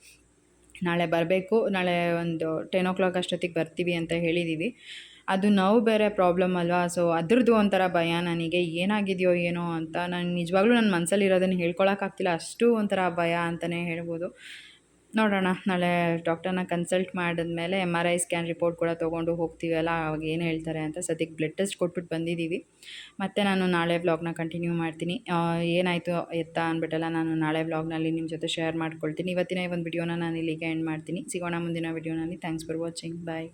ನಾಳೆ ಬರಬೇಕು, ನಾಳೆ ಒಂದು ಟೆನ್ ಓ ಕ್ಲಾಕ್ ಅಷ್ಟೊತ್ತಿಗೆ ಬರ್ತೀವಿ ಅಂತ ಹೇಳಿದ್ದೀವಿ ಅದು ನಾವು ಬೇರೆ ಪ್ರಾಬ್ಲಮ್ ಅಲ್ವಾ? ಸೊ ಅದ್ರದ್ದು ಒಂಥರ ಭಯ ನನಗೆ. ಏನಾಗಿದೆಯೋ ಏನೋ ಅಂತ ನಾನು ನಿಜವಾಗ್ಲೂ ನನ್ನ ಮನಸ್ಸಲ್ಲಿರೋದನ್ನು ಹೇಳ್ಕೊಳಕ್ಕಾಗ್ತಿಲ್ಲ. ಅಷ್ಟು ಒಂಥರ ಭಯ ಅಂತಲೇ ಹೇಳ್ಬೋದು. ನೋಡೋಣ. ನಾಳೆ ಡಾಕ್ಟರ್ನ ಕನ್ಸಲ್ಟ್ ಮಾಡಿದ್ಮೇಲೆ M R I scan report ಕೂಡ ತೊಗೊಂಡು ಹೋಗ್ತೀವಲ್ಲ, ಅವಾಗ ಏನು ಹೇಳ್ತಾರೆ ಅಂತ ಸದ್ಯಕ್ಕೆ ಬ್ಲಡ್ ಟೆಸ್ಟ್ ಕೊಟ್ಬಿಟ್ಟು ಬಂದಿದ್ದೀವಿ. ಮತ್ತು ನಾನು ನಾಳೆ ವ್ಲಾಗ್ನ ಕಂಟಿನ್ಯೂ ಮಾಡ್ತೀನಿ. ಏನಾಯಿತು ಎತ್ತ ಅಂದ್ಬಿಟ್ಟಲ್ಲ ನಾನು ನಾಳೆ ವ್ಲಾಗ್ನಲ್ಲಿ ನಿಮ್ಮ ಜೊತೆ ಶೇರ್ ಮಾಡ್ಕೊಳ್ತೀನಿ. ಇವತ್ತಿನ ಈ ಒಂದು ವಿಡಿಯೋನ ನಾನು ಇಲ್ಲಿಗೆ ಎಂಡ್ ಮಾಡ್ತೀನಿ. ಸಿಗೋಣ ಮುಂದಿನ ವಿಡಿಯೋನಲ್ಲಿ. Thanks for watching bye